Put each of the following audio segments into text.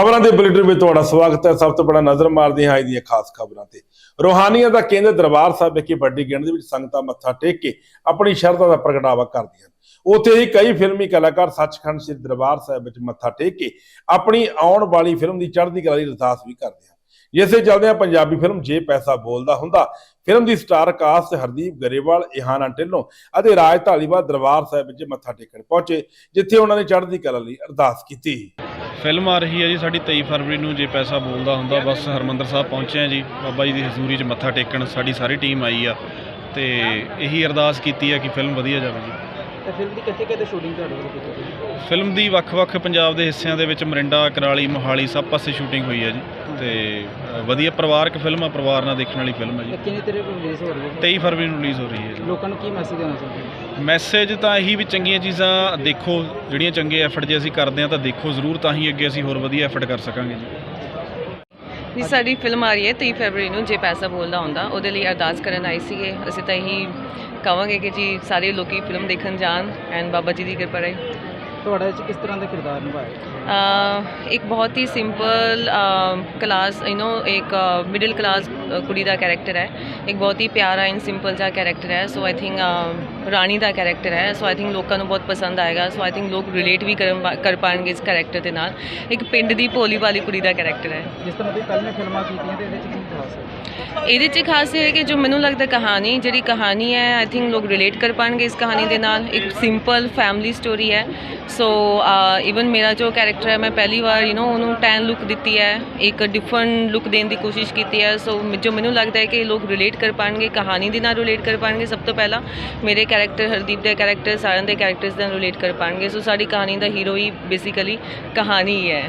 ਖਬਰਾਂ ਦੇ ਬੁਲੇਟਿਨ ਵਿੱਚ ਤੁਹਾਡਾ ਸਵਾਗਤ ਹੈ। ਸਭ ਤੋਂ ਬੜਾ ਨਜ਼ਰ ਮਾਰਦੇ ਹਾਂ ਅੱਜ ਦੀਆਂ ਖਾਸ ਖਬਰਾਂ ਤੇ। ਰੋਹਾਨੀਆਂ ਦਾ ਕੇਂਦਰ ਦਰਬਾਰ ਸਾਹਿਬ ਵਿਖੇ ਵੱਡੀ ਗਿਣਤੀ ਵਿੱਚ ਸੰਗਤਾਂ ਮੱਥਾ ਟੇਕ ਕੇ ਆਪਣੀ ਸ਼ਰਧਾ ਦਾ ਪ੍ਰਗਟਾਵਾ ਕਰਦੀਆਂ ਉੱਥੇ ਹੀ ਕਈ ਫਿਲਮੀ ਕਲਾਕਾਰ ਸੱਚਖੰਡ ਸ੍ਰੀ ਦਰਬਾਰ ਸਾਹਿਬ ਵਿੱਚ ਮੱਥਾ ਟੇਕ ਕੇ ਆਪਣੀ ਆਉਣ ਵਾਲੀ ਫਿਲਮ ਦੀ ਚੜ੍ਹਦੀ ਕਲਾ ਦੀ ਅਰਦਾਸ ਵੀ ਕਰਦੇ ਹਨ। ਜਿਸੇ ਚੱਲਦਿਆਂ ਪੰਜਾਬੀ ਫਿਲਮ ਜੇ ਪੈਸਾ ਬੋਲਦਾ ਹੁੰਦਾ, ਫਿਲਮ ਦੀ ਸਟਾਰ ਕਾਸਟ ਹਰਦੀਪ ਗਰੇਵਾਲ, ਇਹਾਨਾ ਢਿੱਲੋਂ ਅਤੇ ਰਾਜ ਧਾਲੀਵਾਲ ਦਰਬਾਰ ਸਾਹਿਬ ਵਿੱਚ ਮੱਥਾ ਟੇਕਣ ਪਹੁੰਚੇ, ਜਿੱਥੇ ਉਹਨਾਂ ਨੇ ਚੜ੍ਹਦੀ ਕਲਾ ਲਈ ਅਰਦਾਸ ਕੀਤੀ। ਫਿਲਮ ਆ ਰਹੀ ਹੈ ਜੀ ਸਾਡੀ 23 ਫਰਵਰੀ ਨੂੰ ਜੇ ਪੈਸਾ ਬੋਲਦਾ ਹੁੰਦਾ ਬਸ ਹਰਮੰਦਰ ਸਾਹਿਬ ਪਹੁੰਚੇ ਆ ਜੀ। ਬਾਬਾ ਜੀ ਦੀ ਹਜ਼ੂਰੀ 'ਚ ਮੱਥਾ ਟੇਕਣ ਸਾਡੀ ਸਾਰੀ ਟੀਮ ਆਈ ਆ ਤੇ ਇਹੀ ਅਰਦਾਸ ਕੀਤੀ ਹੈ ਕਿ ਫਿਲਮ ਵਧੀਆ ਜਾਵੇ ਜੀ। ਤੇ ਫਿਲਮ ਦੀ ਕਿੱਥੇ ਕਿੱਥੇ ਸ਼ੂਟਿੰਗ ਤੁਹਾਡੇ ਵੱਲੋਂ ਕੀਤੀ ਗਈ? ਫਿਲਮ ਦੀ ਵੱਖ-ਵੱਖ ਪੰਜਾਬ ਦੇ ਹਿੱਸਿਆਂ ਦੇ ਵਿੱਚ ਮਰਿੰਡਾ ਕਰਾਲੀ ਮੋਹਾਲੀ ਸਭ ਪਾਸੇ ਸ਼ੂਟਿੰਗ ਹੋਈ ਹੈ ਜੀ। ਤੇ ਵਧੀਆ ਪਰਿਵਾਰਕ ਫਿਲਮ ਆ ਪਰਿਵਾਰ ਨਾਲ ਦੇਖਣ ਵਾਲੀ ਫਿਲਮ ਹੈ ਜੀ। ਕਿੰਨੀ ਤਰੀਕ ਨੂੰ ਰਿਲੀਜ਼ ਹੋ ਰਹੀ ਹੈ 23 ਫਰਵਰੀ ਨੂੰ ਰਿਲੀਜ਼ ਹੋ ਰਹੀ ਹੈ ਜੀ। ਲੋਕਾਂ ਨੂੰ ਕੀ ਮੈਸੇਜ ਦੇਣਾ ਚਾਹੁੰਦੇ ਮੈਸੇਜ ਤਾਂ ਇਹੀ ਵੀ ਚੰਗੀਆਂ ਚੀਜ਼ਾਂ ਦੇਖੋ ਜਿਹੜੀਆਂ ਚੰਗੇ ਐਫਰਟ ਜੇ ਅਸੀਂ ਕਰਦੇ ਹਾਂ ਤਾਂ ਦੇਖੋ ਜ਼ਰੂਰ ਤਾਂ ਹੀ ਅੱਗੇ ਅਸੀਂ ਹੋਰ ਵਧੀਆ ਐਫਰਟ ਕਰ ਸਕਾਂਗੇ ਜੀ। ਜੀ ਸਾਡੀ ਫਿਲਮ ਆ ਰਹੀ ਹੈ 23 ਫਰਵਰੀ ਨੂੰ ਜੇ ਪੈਸਾ ਬੋਲਦਾ ਹੁੰਦਾ ਉਹਦੇ ਲਈ ਅਰਦਾਸ ਕਰਨ ਆਈ ਸੀਗੇ। ਅਸੀਂ ਤਾਂ ਇਹੀ ਕਹਾਂਗੇ ਕਿ ਜੀ ਸਾਰੇ ਲੋਕੀ ਫਿਲਮ ਦੇਖਣ ਜਾਣ ਐਂਡ ਬਾਬਾ ਜੀ ਦੀ ਕਿਰਪਾ ਰਹੇ। ਤੁਹਾਡਾ ਇਹ 'ਚ ਕਿਸ ਤਰ੍ਹਾਂ ਦਾ ਕਿਰਦਾਰ ਨਿਭਾਇਆ ਇੱਕ ਬਹੁਤ ਹੀ ਸਿੰਪਲ ਕਲਾਸ ਯੂ نو ਇੱਕ ਮਿਡਲ ਕਲਾਸ ਕੁੜੀ ਦਾ ਕੈਰੈਕਟਰ ਹੈ। ਇੱਕ ਬਹੁਤ ਹੀ ਪਿਆਰਾ ਐਂਡ ਸਿੰਪਲ ਜਿਹਾ ਕੈਰੈਕਟਰ ਹੈ। So I think Rani the character ਹੈ। ਸੋ ਆਈ ਥਿੰਕ ਲੋਕਾਂ ਨੂੰ ਬਹੁਤ ਪਸੰਦ ਆਏਗਾ। ਸੋ ਆਈ ਥਿੰਕ ਲੋਕ ਰਿਲੇਟ ਵੀ ਕਰਨ ਕਰ ਪਾਣਗੇ ਇਸ ਕੈਰੈਕਟਰ ਦੇ ਨਾਲ। ਇੱਕ ਪਿੰਡ ਦੀ ਭੋਲੀ ਵਾਲੀ ਕੁੜੀ ਦਾ ਕੈਰੈਕਟਰ ਹੈ। ਜਿਸ ਤਰ੍ਹਾਂ ਤੁਸੀਂ ਪਹਿਲਾਂ ਫਿਲਮਾਂ ਕੀਤੀਆਂ ਤੇ ਇਹਦੇ 'ਚ ਕੀ ਖਾਸ ਹੈ ਇਹਦੇ 'ਚ ਖਾਸ ਇਹ ਹੈ ਕਿ ਜੋ ਮੈਨੂੰ ਲੱਗਦਾ ਕਹਾਣੀ, ਜਿਹੜੀ ਕਹਾਣੀ ਹੈ ਆਈ ਥਿੰਕ ਲੋਕ ਰਿਲੇਟ ਕਰ ਪਾਣਗੇ ਇਸ ਕਹਾਣੀ ਦੇ ਨਾਲ। ਇੱਕ ਸਿੰਪਲ ਫੈਮਿਲੀ ਸਟੋਰੀ ਹੈ। ਸੋ ਇਵਨ ਮੇਰਾ ਜੋ ਕੈਰੈਕਟਰ ਹੈ, ਮੈਂ ਪਹਿਲੀ ਵਾਰ ਯੂ نو ਉਹਨੂੰ ਟੈਨ ਲੁੱਕ ਦਿੱਤੀ ਹੈ। ਇੱਕ ਡਿਫਰੈਂਟ ਲੁੱਕ ਦੇਣ ਦੀ ਕੋਸ਼ਿਸ਼ ਕੀਤੀ ਹੈ। ਸੋ ਜੋ ਮੈਨੂੰ ਲੱਗਦਾ ਹੈ ਕਿ ਲੋਕ ਰਿਲੇਟ ਕਰ ਪਾਣਗੇ, ਕਹਾਣੀ ਦੇ ਨਾਲ ਰਿਲੇਟ ਕਰ ਪਾਣਗੇ ਸਭ ਤੋਂ ਪਹਿਲਾਂ, ਮੇਰੇ ਕੈਰੈਕਟਰ ਹਰਦੀਪ ਦੇ ਕੈਰੈਕਟਰ ਸਾਰਿਆਂ ਦੇ ਕੈਰੈਕਟਰਸ ਨਾਲ ਰਿਲੇਟ ਕਰ ਪਾਣਗੇ। ਸੋ ਸਾਡੀ ਕਹਾਣੀ ਦਾ ਹੀਰੋ ਹੀ ਬੇਸਿਕਲੀ ਕਹਾਣੀ ਹੈ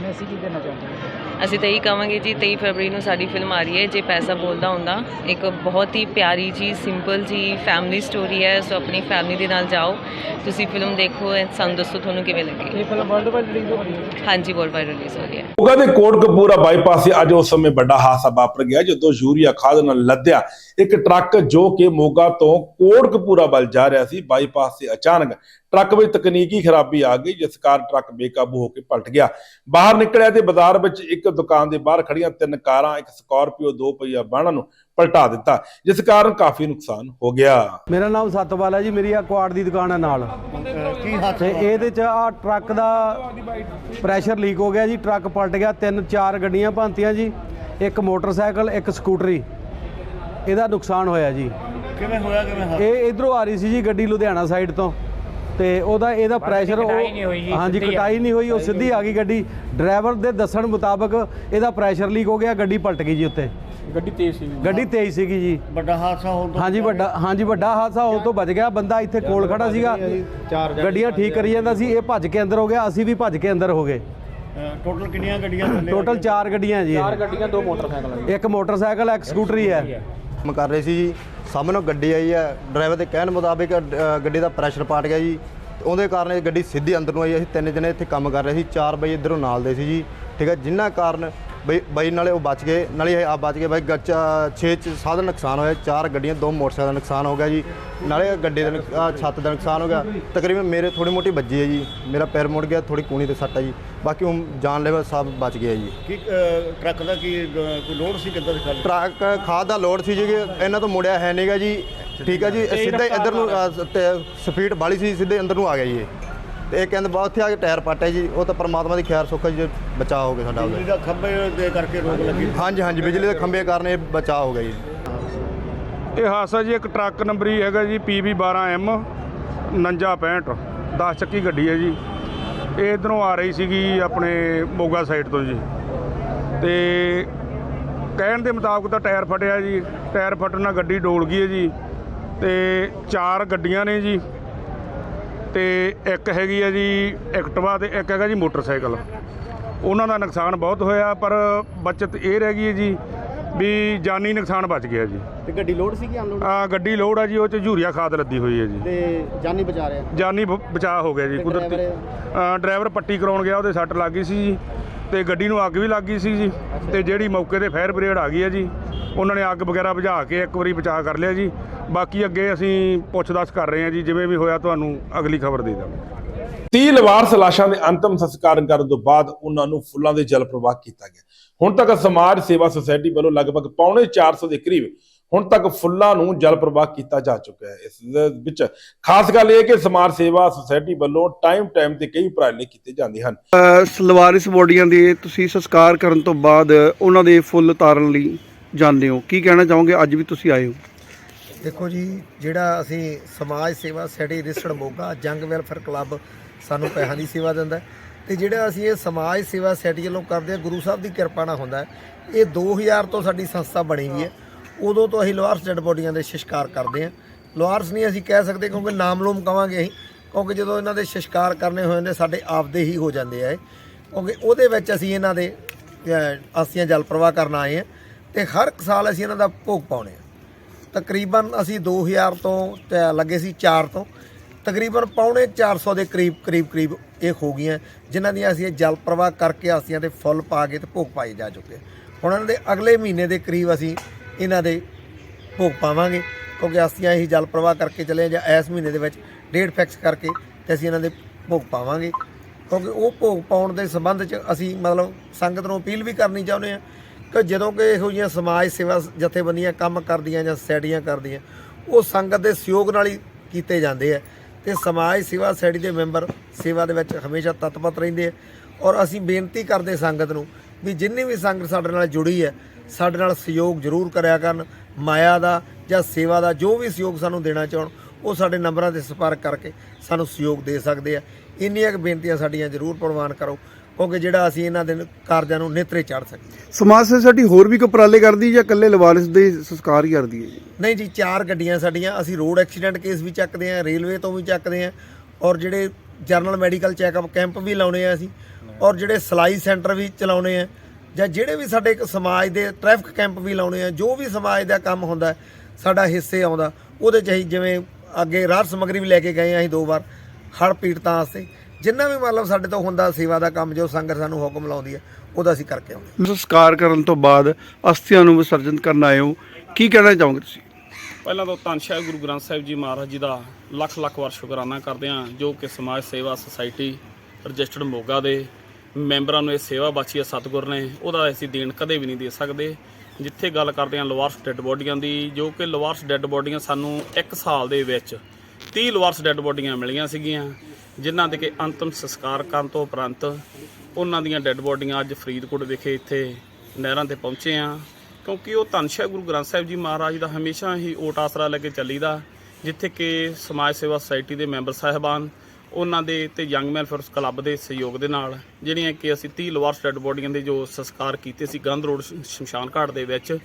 ਮੈਸੇਜ ਕੀ ਦੇਣਾ ਚਾਹੁੰਦੇ ਅਸੀਂ ਤਾਂ ਇਹੀ ਕਹਾਂਗੇ ਜੀ 23 ਫਰਵਰੀ ਨੂੰ ਸਾਡੀ ਫਿਲਮ ਆ ਰਹੀ ਹੈ ਜੇ ਪੈਸਾ ਬੋਲਦਾ ਹੁੰਦਾ। ਇੱਕ ਬਹੁਤ ਹੀ ਪਿਆਰੀ ਜੀ ਸਿੰਪਲ ਜੀ ਫੈਮਿਲੀ ਸਟੋਰੀ ਹੈ ਸੋ ਆਪਣੀ ਫੈਮਿਲੀ ਦੇ ਨਾਲ ਜਾਓ। ਤੁਸੀਂ ਫਿਲਮ ਦੇਖੋ and ਸਾਨੂੰ ਦੱਸੋ ਤੁਹਾਨੂੰ ਕਿਵੇਂ ਲੱਗੀ। ਇਹ ਫਿਲਮ ਵਰਲਡ ਵਾਈਡ ਰਿਲੀਜ਼ ਹੋ ਰਹੀ ਹੈ। ਹਾਂਜੀ ਵਰਲਡ ਵਾਈਡ ਰਿਲੀਜ਼ ਹੋ ਰਹੀ ਹੈ। ਮੋਗਾ ਦੇ ਕੋਟਕਪੂਰਾ ਬਾਈਪਾਸ ਤੇ ਅੱਜ ਉਸ ਸਮੇਂ ਵੱਡਾ ਹਾਦਸਾ ਵਾਪਰ ਗਿਆ ਜਦੋਂ ਯੂਰੀਆ ਖਾਦ ਨਾਲ ਲੱਦਿਆ। ਇੱਕ ਟਰੱਕ ਜੋ ਕਿ ਮੋਗਾ ਤੋਂ ਕੋਟਕਪੂਰਾ ਵੱਲ ਜਾ ਰਿਹਾ ਸੀ ਬਾਈਪਾਸ ਤੇ ਅਚਾਨਕ ਟਰੱਕ ਵਿੱਚ ਤਕਨੀਕੀ ਖਰਾਬੀ ਆ ਗਈ ਜਿਸ ਕਾਰਨ ਟਰੱਕ ਬੇਕਾਬੂ ਹੋ ਕੇ ਪਲਟ ਗਿਆ। ਬਾਹਰ ਨਿਕਲਿਆ ਤੇ ਬਾਜ਼ਾਰ ਵਿੱਚ ਇੱਕ ਦੁਕਾਨ ਦੇ ਬਾਹਰ ਖੜੀਆਂ ਤਿੰਨ ਕਾਰਾਂ ਇੱਕ ਸਕਾਰਪੀਓ ਦੋ ਪਹੀਆ ਵਾਹਨਾਂ ਨੂੰ ਪਲਟਾ ਦਿੱਤਾ ਜਿਸ ਕਾਰਨ ਕਾਫੀ ਨੁਕਸਾਨ ਹੋ ਗਿਆ। ਮੇਰਾ ਨਾਮ ਸਤਪਾਲ ਹੈ ਜੀ ਮੇਰੀ ਆ ਕੁਆੜ ਦੀ ਦੁਕਾਨ ਹੈ ਨਾਲ। ਕੀ ਤੇ ਇਹਦੇ ਚ ਆ ਟਰੱਕ ਦਾ ਪ੍ਰੈਸ਼ਰ ਲੀਕ ਹੋ ਗਿਆ ਜੀ ਟਰੱਕ ਪਲਟ ਗਿਆ ਤਿੰਨ ਚਾਰ ਗੱਡੀਆਂ ਭੰਤੀਆਂ ਜੀ ਇੱਕ ਮੋਟਰਸਾਈਕਲ ਇੱਕ ਸਕੂਟਰੀ। ਇਹਦਾ ਨੁਕਸਾਨ ਹੋਇਆ ਜੀ। ਕਿਵੇਂ ਹੋਇਆ ਕਿਵੇਂ ਇਹ ਇਧਰੋਂ ਆ ਰਹੀ ਸੀ ਜੀ ਗੱਡੀ ਲੁਧਿਆਣਾ ਸਾਈਡ ਤੋਂ। ਤੇ ਉਹਦਾ ਇਹਦਾ ਪ੍ਰੈਸ਼ਰ ਉਹ ਹਾਂਜੀ ਕਟਾਈ ਨਹੀਂ ਹੋਈ ਉਹ ਸਿੱਧੀ ਆ ਗਈ ਗੱਡੀ। ਡਰਾਈਵਰ ਦੇ ਦੱਸਣ ਮੁਤਾਬਕ ਇਹਦਾ ਪ੍ਰੈਸ਼ਰ ਲੀਕ ਹੋ ਗਿਆ ਗੱਡੀ ਪਲਟ ਗਈ ਜੀ ਉੱਤੇ। ਗੱਡੀ ਤੇਜ਼ ਸੀ ਗੱਡੀ ਤੇਜ਼ ਸੀਗੀ ਜੀ। ਵੱਡਾ ਹਾਦਸਾ ਹੋਣ ਤੋਂ ਹਾਂਜੀ ਵੱਡਾ ਹਾਂਜੀ ਵੱਡਾ ਹਾਦਸਾ ਹੋਣ ਤੋਂ ਬਚ ਗਿਆ। ਬੰਦਾ ਇੱਥੇ ਕੋਲ ਖੜਾ ਸੀਗਾ। ਗੱਡੀਆਂ ਠੀਕ ਕਰੀ ਜਾਂਦਾ ਸੀ ਇਹ ਭੱਜ ਕੇ ਅੰਦਰ ਹੋ ਗਿਆ ਅਸੀਂ ਵੀ ਭੱਜ ਕੇ ਅੰਦਰ ਹੋ ਗਏ। ਟੋਟਲ ਕਿੰਨੀਆਂ ਗੱਡੀਆਂ ਥੱਲੇ ਟੋਟਲ 4 ਗੱਡੀਆਂ ਜੀ। ਇਹ। ਚਾਰ ਗੱਡੀਆਂ ਦੋ ਮੋਟਰਸਾਈਕਲ ਇੱਕ ਮੋਟਰਸਾਈਕਲ ਇੱਕ ਸਕੂਟਰੀ ਹੈ। ਕੰਮ ਕਰ ਰਹੇ ਸੀ ਜੀ। ਸਾਹਮਣੇ ਗੱਡੀ ਆਈ ਹੈ ਡਰਾਈਵਰ ਦੇ ਕਹਿਣ ਮੁਤਾਬਿਕ ਅ, ਗੱਡੀ ਦਾ ਪ੍ਰੈਸ਼ਰ ਪਾਟ ਗਿਆ ਜੀ। ਤੇ ਉਹਦੇ ਕਾਰਨ ਇਹ ਗੱਡੀ ਸਿੱਧੀ ਅੰਦਰ ਨੂੰ ਆਈ ਅਸੀਂ ਤਿੰਨ ਜਣੇ ਇੱਥੇ ਕੰਮ ਕਰ ਰਹੇ ਸੀ ਚਾਰ ਬਈ ਇਧਰੋਂ ਨਾਲ ਦੇ ਸੀ ਜੀ। ਠੀਕ ਹੈ ਜਿਨ੍ਹਾਂ ਕਾਰਨ ਬਈ ਬਈ ਨਾਲੇ ਉਹ ਬਚ ਗਏ ਨਾਲੇ ਆ ਬਚ ਗਏ ਬਈ ਗੱਚਾ 6 ਚ ਸਾਧਨ ਨੁਕਸਾਨ ਹੋਇਆ ਚਾਰ ਗੱਡੀਆਂ ਦੋ ਮੋਟਰਸਾਈਕਲ ਦਾ ਨੁਕਸਾਨ ਹੋ ਗਿਆ ਜੀ ਨਾਲੇ ਗੱਡੀ ਦਾ ਨੁਕ- ਆਹ ਛੱਤ ਦਾ ਨੁਕਸਾਨ ਹੋ ਗਿਆ। ਤਕਰੀਬਨ ਮੇਰੇ ਥੋੜੀ ਮੋਟੀ ਵੱਜੀ ਹੈ ਜੀ ਮੇਰਾ ਪੈਰ ਮੁੜ ਗਿਆ ਥੋੜੀ ਕੂਣੀ ਤੇ ਸੱਟ ਹੈ ਜੀ ਬਾਕੀ ਹੁਣ ਜਾਨ ਲੈਵਲ ਸਭ ਬਚ ਗਿਆ ਜੀ। ਕੀ ਟਰੱਕ ਦਾ ਕੀ ਅ, ਕੋਈ ਲੋਡ ਸੀ ਕਿੱਦਾਂ ਦੀ ਖਾਲੀ? ਟਰੱਕ ਖਾਦ ਦਾ ਲੋਡ ਸੀ ਜੀ ਕਿ ਇਹਨਾਂ ਤੋਂ ਮੁੜਿਆ ਹੈ ਨਹੀਂਗਾ ਜੀ ਠੀਕ ਹੈ ਜੀ ਇਹ ਸਿੱਧਾ ਹੀ ਇੱਧਰ ਨੂੰ ਅ, ਤੇ ਸਪੀਡ ਬਾਲੀ ਸੀ ਸਿੱਧੇ ਅੰਦਰ ਨੂੰ ਆ ਗਿਆ ਜੀ ਇਹ। ਤੇ ਇਹ ਕਹਿੰਦੇ ਬਹੁਤ ਉੱਥੇ ਆ ਕੇ ਟਾਇਰ ਪਾਟਿਆ ਜੀ ਉਹ ਤਾਂ ਪਰਮਾਤਮਾ ਦੀ ਖੈਰ ਸੁੱਖ ਹੈ ਜੀ ਬਚਾਅ ਹੋ ਗਿਆ ਸਾਡਾ ਬਿਜਲੀ ਉਹਦਾ। ਦਾ ਖੰਭੇ ਦੇ ਕਰਕੇ ਰੋਕ ਲੱਗੀ। ਹਾਂਜੀ ਹਾਂਜੀ ਬਿਜਲੀ ਦੇ ਖੰਭੇ ਕਾਰਨ ਇਹ ਬਚਾਅ ਹੋ ਗਿਆ ਜੀ। ਇਹ ਹਾਦਸਾ ਜੀ ਇੱਕ ਟਰੱਕ ਨੰਬਰ ਹੀ ਹੈਗਾ ਜੀ PB 12M 4965 10 ਚੱਕੀ ਗੱਡੀ ਹੈ ਜੀ। ਇਹ ਇਧਰੋਂ ਆ ਰਹੀ ਸੀਗੀ ਆਪਣੇ ਮੋਗਾ ਸਾਈਡ ਤੋਂ ਜੀ। ਤੇ ਕਹਿਣ ਦੇ ਮੁਤਾਬਕ ਤਾਂ ਟਾਇਰ ਫਟਿਆ ਜੀ ਟਾਇਰ ਫਟਣ ਨਾਲ ਗੱਡੀ ਡੋਲ ਗਈ ਹੈ ਜੀ। ਤੇ ਚਾਰ ਗੱਡੀਆਂ ਨੇ ਜੀ ਤੇ ਇੱਕ ਹੈਗੀ ਹੈ ਜੀ ਐਕਟਿਵਾ ਤੇ ਇੱਕ ਹੈਗਾ ਜੀ ਮੋਟਰਸਾਈਕਲ। ਉਹਨਾਂ ਦਾ ਨੁਕਸਾਨ ਬਹੁਤ ਹੋਇਆ ਪਰ ਬਚਤ ਇਹ ਰਹਿ ਗਈ ਹੈ ਜੀ ਵੀ ਜਾਨੀ ਨੁਕਸਾਨ ਬਚ ਗਿਆ ਜੀ। ਤੇ ਗੱਡੀ ਲੋਡ ਸੀ ਕਿ ਅਨਲੋਡ ਆ ਗੱਡੀ ਲੋਡ ਆ ਜੀ ਉਹ ਚ ਯੂਰੀਆ ਖਾਦ ਲੱਦੀ ਹੋਈ ਹੈ ਜੀ। ਤੇ ਜਾਨੀ ਬਚਾ ਰਿਹਾ? ਜਾਨੀ ਬ- ਬਚਾਅ ਹੋ ਗਿਆ ਜੀ ਕੁਦਰਤੀ ਅ, ਡਰਾਈਵਰ ਪੱਟੀ ਕਰਾਉਣ ਗਿਆ ਉਹਦੇ ਸੱਟ ਲੱਗ ਗਈ ਸੀ ਜੀ ਤੇ ਗੱਡੀ ਨੂੰ ਅੱਗ ਵੀ ਲੱਗ ਗਈ ਸੀ ਜੀ ਤੇ ਜਿਹੜੀ ਮੌਕੇ ਤੇ ਫਾਇਰ ਬ੍ਰਿਗੇਡ ਆ ਗਈ ਹੈ ਜੀ ਉਹਨਾਂ ਨੇ ਅੱਗ ਵਗੈਰਾ ਬੁਝਾ ਕੇ ਇੱਕ ਵਾਰੀ ਬਚਾਅ ਕਰ ਲਿਆ ਜੀ। ਬਾਕੀ ਅੱਗੇ ਅਸੀਂ ਪੁੱਛ ਦੱਸ ਕਰ ਰਹੇ ਹਾਂ ਜੀ ਜਿਵੇਂ ਵੀ ਹੋਇਆ ਤੁਹਾਨੂੰ ਅਗਲੀ ਖਬਰ ਦੇ ਦਾਂਗੇ। 30 ਲਵਾਰਸ ਲਾਸ਼ਾਂ ਦੇ ਅੰਤਮ ਸੰਸਕਾਰ ਕਰਨ ਤੋਂ ਬਾਅਦ ਉਹਨਾਂ ਨੂੰ ਫੁੱਲਾਂ ਦੇ ਜਲ ਪ੍ਰਵਾਹ ਕੀਤਾ ਗਿਆ। ਹੁਣ ਤੱਕ ਸਮਾਜ ਸੇਵਾ ਸੁਸਾਇਟੀ ਵੱਲੋਂ ਲਗਭਗ ਪੌਣੇ 400 ਦੇ ਕਰੀਬ ਹੁਣ ਤੱਕ ਫੁੱਲਾਂ ਨੂੰ ਜਲ ਪ੍ਰਵਾਹ ਕੀਤਾ ਜਾ ਚੁੱਕਾ ਹੈ। ਇਸ ਵਿੱਚ ਖਾਸ ਗੱਲ ਇਹ ਹੈ ਕਿ ਸਮਾਜ ਸੇਵਾ ਸੁਸਾਇਟੀ ਵੱਲੋਂ ਟਾਈਮ ਟਾਈਮ ਤੇ ਕਈ ਉਪਰਾਲੇ ਕੀਤੇ ਜਾਂਦੇ ਹਨ। ਸਲਵਾਰਿਸ ਬੋਡੀਆਂ ਦੇ ਤੁਸੀਂ ਸੰਸਕਾਰ ਕਰਨ ਤੋਂ ਬਾਅਦ ਉਹਨਾਂ ਦੇ ਫੁੱਲ ਤਾਰਨ ਲਈ ਜਾਂਦੇ ਹੋ? ਕੀ ਕਹਿਣਾ ਚਾਹੋਗੇ? ਅੱਜ ਵੀ ਤੁਸੀਂ ਆਏ ਹੋ। ਦੇਖੋ ਜੀ ਜਿਹੜਾ ਅਸੀਂ ਸਮਾਜ ਸੇਵਾ ਸੋਸਾਇਟੀ ਰਿਸੜ ਮੋਗਾ ਜੰਗ ਵੈਲਫੇਅਰ ਕਲੱਬ ਸਾਨੂੰ ਪੈਸਿਆਂ ਦੀ ਸੇਵਾ ਦਿੰਦਾ ਹੈ। ਤੇ ਜਿਹੜਾ ਅਸੀਂ ਇਹ ਸਮਾਜ ਸੇਵਾ ਸੈਡੀ ਵੱਲੋਂ ਕਰਦੇ ਆ ਗੁਰੂ ਸਾਹਿਬ ਦੀ ਕਿਰਪਾ ਨਾਲ ਹੁੰਦਾ ਹੈ। ਇਹ 2000 ਤੋਂ ਸਾਡੀ ਸੰਸਥਾ ਬਣੀ ਹੋਈ ਹੈ। ਉਦੋਂ ਤੋਂ ਅਸੀਂ ਲੋਹਾਰਸ ਡੈਡ ਬੋਡੀਆਂ ਦੇ ਸ਼ਿਸ਼ਕਾਰ ਕਰਦੇ ਆ ਲੋਹਾਰਸ ਨਹੀਂ ਅਸੀਂ ਕਹਿ ਸਕਦੇ ਕਿਉਂਕਿ ਨਾਮ ਲੂਮ ਕਵਾਂਗੇ ਅਸੀਂ। ਕਿਉਂਕਿ ਜਦੋਂ ਇਹਨਾਂ ਦੇ ਸ਼ਿਸ਼ਕਾਰ ਕਰਨੇ ਹੋਏ ਜਾਂਦੇ ਸਾਡੇ ਆਪਦੇ ਹੀ ਹੋ ਜਾਂਦੇ ਆ ਕਿਉਂਕਿ ਉਹਦੇ ਵਿੱਚ ਅਸੀਂ ਇਹਨਾਂ ਦੇ ਅਹ, ਜਲ ਪ੍ਰਵਾਹ ਕਰਨ ਆਏ ਆ ਤੇ ਹਰ ਇੱਕ ਸਾਲ ਅਸੀਂ ਇਹਨਾਂ ਦਾ ਭੋਗ ਪਾਉਣੇ ਆ। ਤਕਰੀਬਨ ਅਸੀਂ 2000 ਤੋਂ ਲੱਗੇ ਸੀ 4 ਤੋਂ। ਤਕਰੀਬਨ ਪੌਣੇ 400 ਦੇ ਕਰੀਬ ਕਰੀਬ ਕਰੀਬ ਇਹ ਹੋ ਗਈਆਂ, ਜਿਨ੍ਹਾਂ ਦੀਆਂ ਅਸੀਂ ਇਹ ਜਲ ਪ੍ਰਵਾਹ ਕਰਕੇ ਆਸੀਆਂ ਤੇ ਫੁੱਲ ਪਾ ਕੇ ਤੇ ਭੋਗ ਪਾਏ ਜਾ ਚੁੱਕੇ ਹੁਣ ਇਹਨਾਂ ਦੇ ਅਗਲੇ ਮਹੀਨੇ ਦੇ ਕਰੀਬ ਅਸੀਂ ਇਹਨਾਂ ਦੇ ਭੋਗ ਪਾਵਾਂਗੇ, ਕਿਉਂਕਿ ਆਸੀਆਂ ਇਹੀ ਜਲ ਪ੍ਰਵਾਹ ਕਰਕੇ ਚੱਲੇ ਜਾਂ ਇਸ ਮਹੀਨੇ ਦੇ ਵਿੱਚ ਡੇਟ ਫਿਕਸ ਕਰਕੇ ਤੇ ਅਸੀਂ ਇਹਨਾਂ ਦੇ ਭੋਗ ਪਾਵਾਂਗੇ। ਕਿਉਂਕਿ ਉਹ ਭੋਗ ਪਾਉਣ ਦੇ ਸੰਬੰਧ 'ਚ ਅਸੀਂ ਮਤਲਬ ਸੰਗਤ ਨੂੰ ਅਪੀਲ ਵੀ ਕਰਨੀ ਚਾਹੁੰਦੇ ਹਾਂ ਕਿ ਜਦੋਂ ਕਿ ਇਹੋ ਜਿਹੀਆਂ ਸਮਾਜ ਸੇਵਾ ਜਥੇਬੰਦੀਆਂ ਕੰਮ ਕਰਦੀਆਂ ਜਾਂ ਸੈਡੀਆਂ ਕਰਦੀਆਂ, ਉਹ ਸੰਗਤ ਦੇ ਸਹਿਯੋਗ ਨਾਲ ਹੀ ਕੀਤੇ ਜਾਂਦੇ ਆ। ਤੇ ਸਮਾਜ ਸੇਵਾ ਸੈਡੀ ਦੇ ਮੈਂਬਰ ਸੇਵਾ ਦੇ ਵਿੱਚ ਹਮੇਸ਼ਾ ਤਤਪਰ ਰਹਿੰਦੇ ਆ। ਔਰ ਅਸੀਂ ਬੇਨਤੀ ਕਰਦੇ ਸੰਗਤ ਨੂੰ ਵੀ ਜਿੰਨੀ ਵੀ ਸੰਗਤ ਸਾਡੇ ਨਾਲ ਜੁੜੀ ਹੈ, ਸਾਡੇ ਨਾਲ ਸਹਿਯੋਗ ਜ਼ਰੂਰ ਕਰਿਆ ਕਰਨ। ਮਾਇਆ ਦਾ ਜਾਂ ਸੇਵਾ ਦਾ ਜੋ ਵੀ ਸਹਿਯੋਗ ਸਾਨੂੰ ਦੇਣਾ ਚਾਹਣ, ਉਹ ਸਾਡੇ ਨੰਬਰਾਂ ਤੇ ਸੰਪਰਕ ਕਰਕੇ ਸਾਨੂੰ ਸਹਿਯੋਗ ਦੇ ਸਕਦੇ ਆ। ਇੰਨੀਆਂ ਕੁ ਬੇਨਤੀਆਂ ਸਾਡੀਆਂ ਜ਼ਰੂਰ ਪ੍ਰਵਾਨ ਕਰੋ। ਕਿਉਂਕਿ ਜਿਹੜਾ ਅਸੀਂ ਇਹਨਾਂ ਦੇ ਕਾਰਜਾਂ ਨੂੰ ਨੇਤਰੇ ਚੜ ਸਕੀਏ। ਸਮਾਜ ਸੋਸਾਇਟੀ ਹੋਰ ਵੀ ਕੋਈ ਉਪਰਾਲੇ ਕਰਦੀ ਜਾਂ ਇਕੱਲੇ ਲਵਾਰਿਸ ਦੇ ਸੰਸਕਾਰ ਹੀ ਕਰਦੀ ਹੈ ਨਹੀਂ ਜੀ ਚਾਰ ਗੱਡੀਆਂ ਸਾਡੀਆਂ ਅਸੀਂ ਰੋਡ ਐਕਸੀਡੈਂਟ ਕੇਸ ਵੀ ਚੱਕਦੇ ਆਂ ਰੇਲਵੇ ਤੋਂ ਵੀ ਚੱਕਦੇ ਆਂ ਔਰ ਜਿਹੜੇ ਜਰਨਲ ਮੈਡੀਕਲ ਚੈੱਕਅਪ ਕੈਂਪ ਵੀ ਲਾਉਣੇ ਆ ਅਸੀਂ ਔਰ ਜਿਹੜੇ ਸਲਾਈ ਸੈਂਟਰ ਵੀ ਚਲਾਉਣੇ ਆ ਜਾਂ ਜਿਹੜੇ ਵੀ ਸਾਡੇ ਇੱਕ ਸਮਾਜ ਦੇ ਟ੍ਰੈਫਿਕ ਕੈਂਪ ਵੀ ਲਾਉਣੇ ਆ ਜੋ ਵੀ ਸਮਾਜ ਦਾ ਕੰਮ ਹੁੰਦਾ ਸਾਡਾ ਹਿੱਸੇ ਆਉਂਦਾ ਉਹਦੇ ਚ ਅਸੀਂ ਜਿਵੇਂ ਅੱਗੇ ਰਾਹਤ ਸਮੱਗਰੀ ਵੀ ਲੈ ਕੇ ਗਏ ਆ ਅਸੀਂ ਦੋ ਵਾਰ ਹੜ੍ਹ ਪੀੜਤਾਂ ਵਾਸਤੇ। ਜਿੰਨਾ ਵੀ ਮਤਲਬ ਸਾਡੇ ਤੋਂ ਹੁੰਦਾ ਸੇਵਾ ਦਾ ਕੰਮ ਜੋ ਸੰਗਤ ਸਾਨੂੰ ਹੁਕਮ ਲਾਉਂਦੀ ਹੈ ਉਹਦਾ ਅਸੀਂ ਕਰਕੇ ਆਉਂਦੇ ਸੰਸਕਾਰ ਕਰਨ ਤੋਂ ਬਾਅਦ ਅਸਥੀਆਂ ਨੂੰ ਵਿਸਰਜਨ ਕਰਨ ਆਏ ਹੋ। ਕੀ ਕਹਿਣਾ ਚਾਹੋਗੇ ਤੁਸੀਂ? ਪਹਿਲਾਂ ਤਾਂ ਧੰਨ ਸ਼ਾਹ ਗੁਰੂ ਗ੍ਰੰਥ ਸਾਹਿਬ ਜੀ ਮਹਾਰਾਜ ਜੀ ਦਾ ਲੱਖ ਲੱਖ ਵਾਰ ਸ਼ੁਕਰਾਨਾ ਕਰਦੇ ਹਾਂ ਜੋ ਕਿ ਸਮਾਜ ਸੇਵਾ ਸੁਸਾਇਟੀ ਰਜਿਸਟਰਡ ਮੋਗਾ ਦੇ ਮੈਂਬਰਾਂ ਨੂੰ ਇਹ ਸੇਵਾ ਬਖਸ਼ੀ ਹੈ ਸਤਿਗੁਰ ਨੇ ਉਹਦਾ ਅਸੀਂ ਦੇਣ ਕਦੇ ਵੀ ਨਹੀਂ ਦੇ ਸਕਦੇ। ਜਿੱਥੇ ਗੱਲ ਕਰਦੇ ਹਾਂ ਲਵਾਰਸ ਡੈੱਡ ਬੋਡੀਆਂ ਦੀ ਜੋ ਕਿ ਲਵਾਰਸ ਡੈੱਡ ਬੋਡੀਆਂ ਸਾਨੂੰ 1 ਸਾਲ ਦੇ ਵਿੱਚ 30 ਲਵਾਰਸ ਡੈੱਡ ਬੋਡੀਆਂ ਮਿਲੀਆਂ ਸੀਗੀਆਂ। ਜਿਨ੍ਹਾਂ ਦੇ ਕਿ ਅੰਤਮ ਸੰਸਕਾਰ ਕਰਨ ਤੋਂ ਉਪਰੰਤ ਉਹਨਾਂ ਦੀਆਂ ਡੈੱਡ ਬੋਡੀਆਂ ਅੱਜ ਫਰੀਦਕੋਟ ਵਿਖੇ ਇੱਥੇ ਨਹਿਰਾਂ ਤੇ ਪਹੁੰਚੇ ਆ ਕਿਉਂਕਿ ਉਹ ਧੰਨ ਗੁਰੂ ਗ੍ਰੰਥ ਸਾਹਿਬ ਜੀ ਮਹਾਰਾਜ ਦਾ ਹਮੇਸ਼ਾ ਹੀ ਓਟ ਆਸਰਾ ਲੈ ਕੇ ਚੱਲੀਦਾ, ਜਿੱਥੇ ਕਿ ਸਮਾਜ ਸੇਵਾ ਸੁਸਾਇਟੀ ਦੇ ਮੈਂਬਰ ਸਾਹਿਬਾਨ, ਉਹਨਾਂ ਦੇ ਤੇ ਯੰਗ ਮੈਨ ਫੋਰਸ ਕਲੱਬ ਦੇ ਸਹਿਯੋਗ ਦੇ ਨਾਲ, ਜਿਹੜੀਆਂ ਕਿ ਅਸੀਂ 30 ਲਵਾਰਸ ਡੈਡ ਬੋਡੀਆਂ ਦੇ ਜੋ ਸੰਸਕਾਰ ਕੀਤੇ ਸੀ ਗੰਧ ਰੋਡ ਸ਼ਮਸ਼ਾਨ ਘਾਟ ਦੇ ਵਿੱਚ,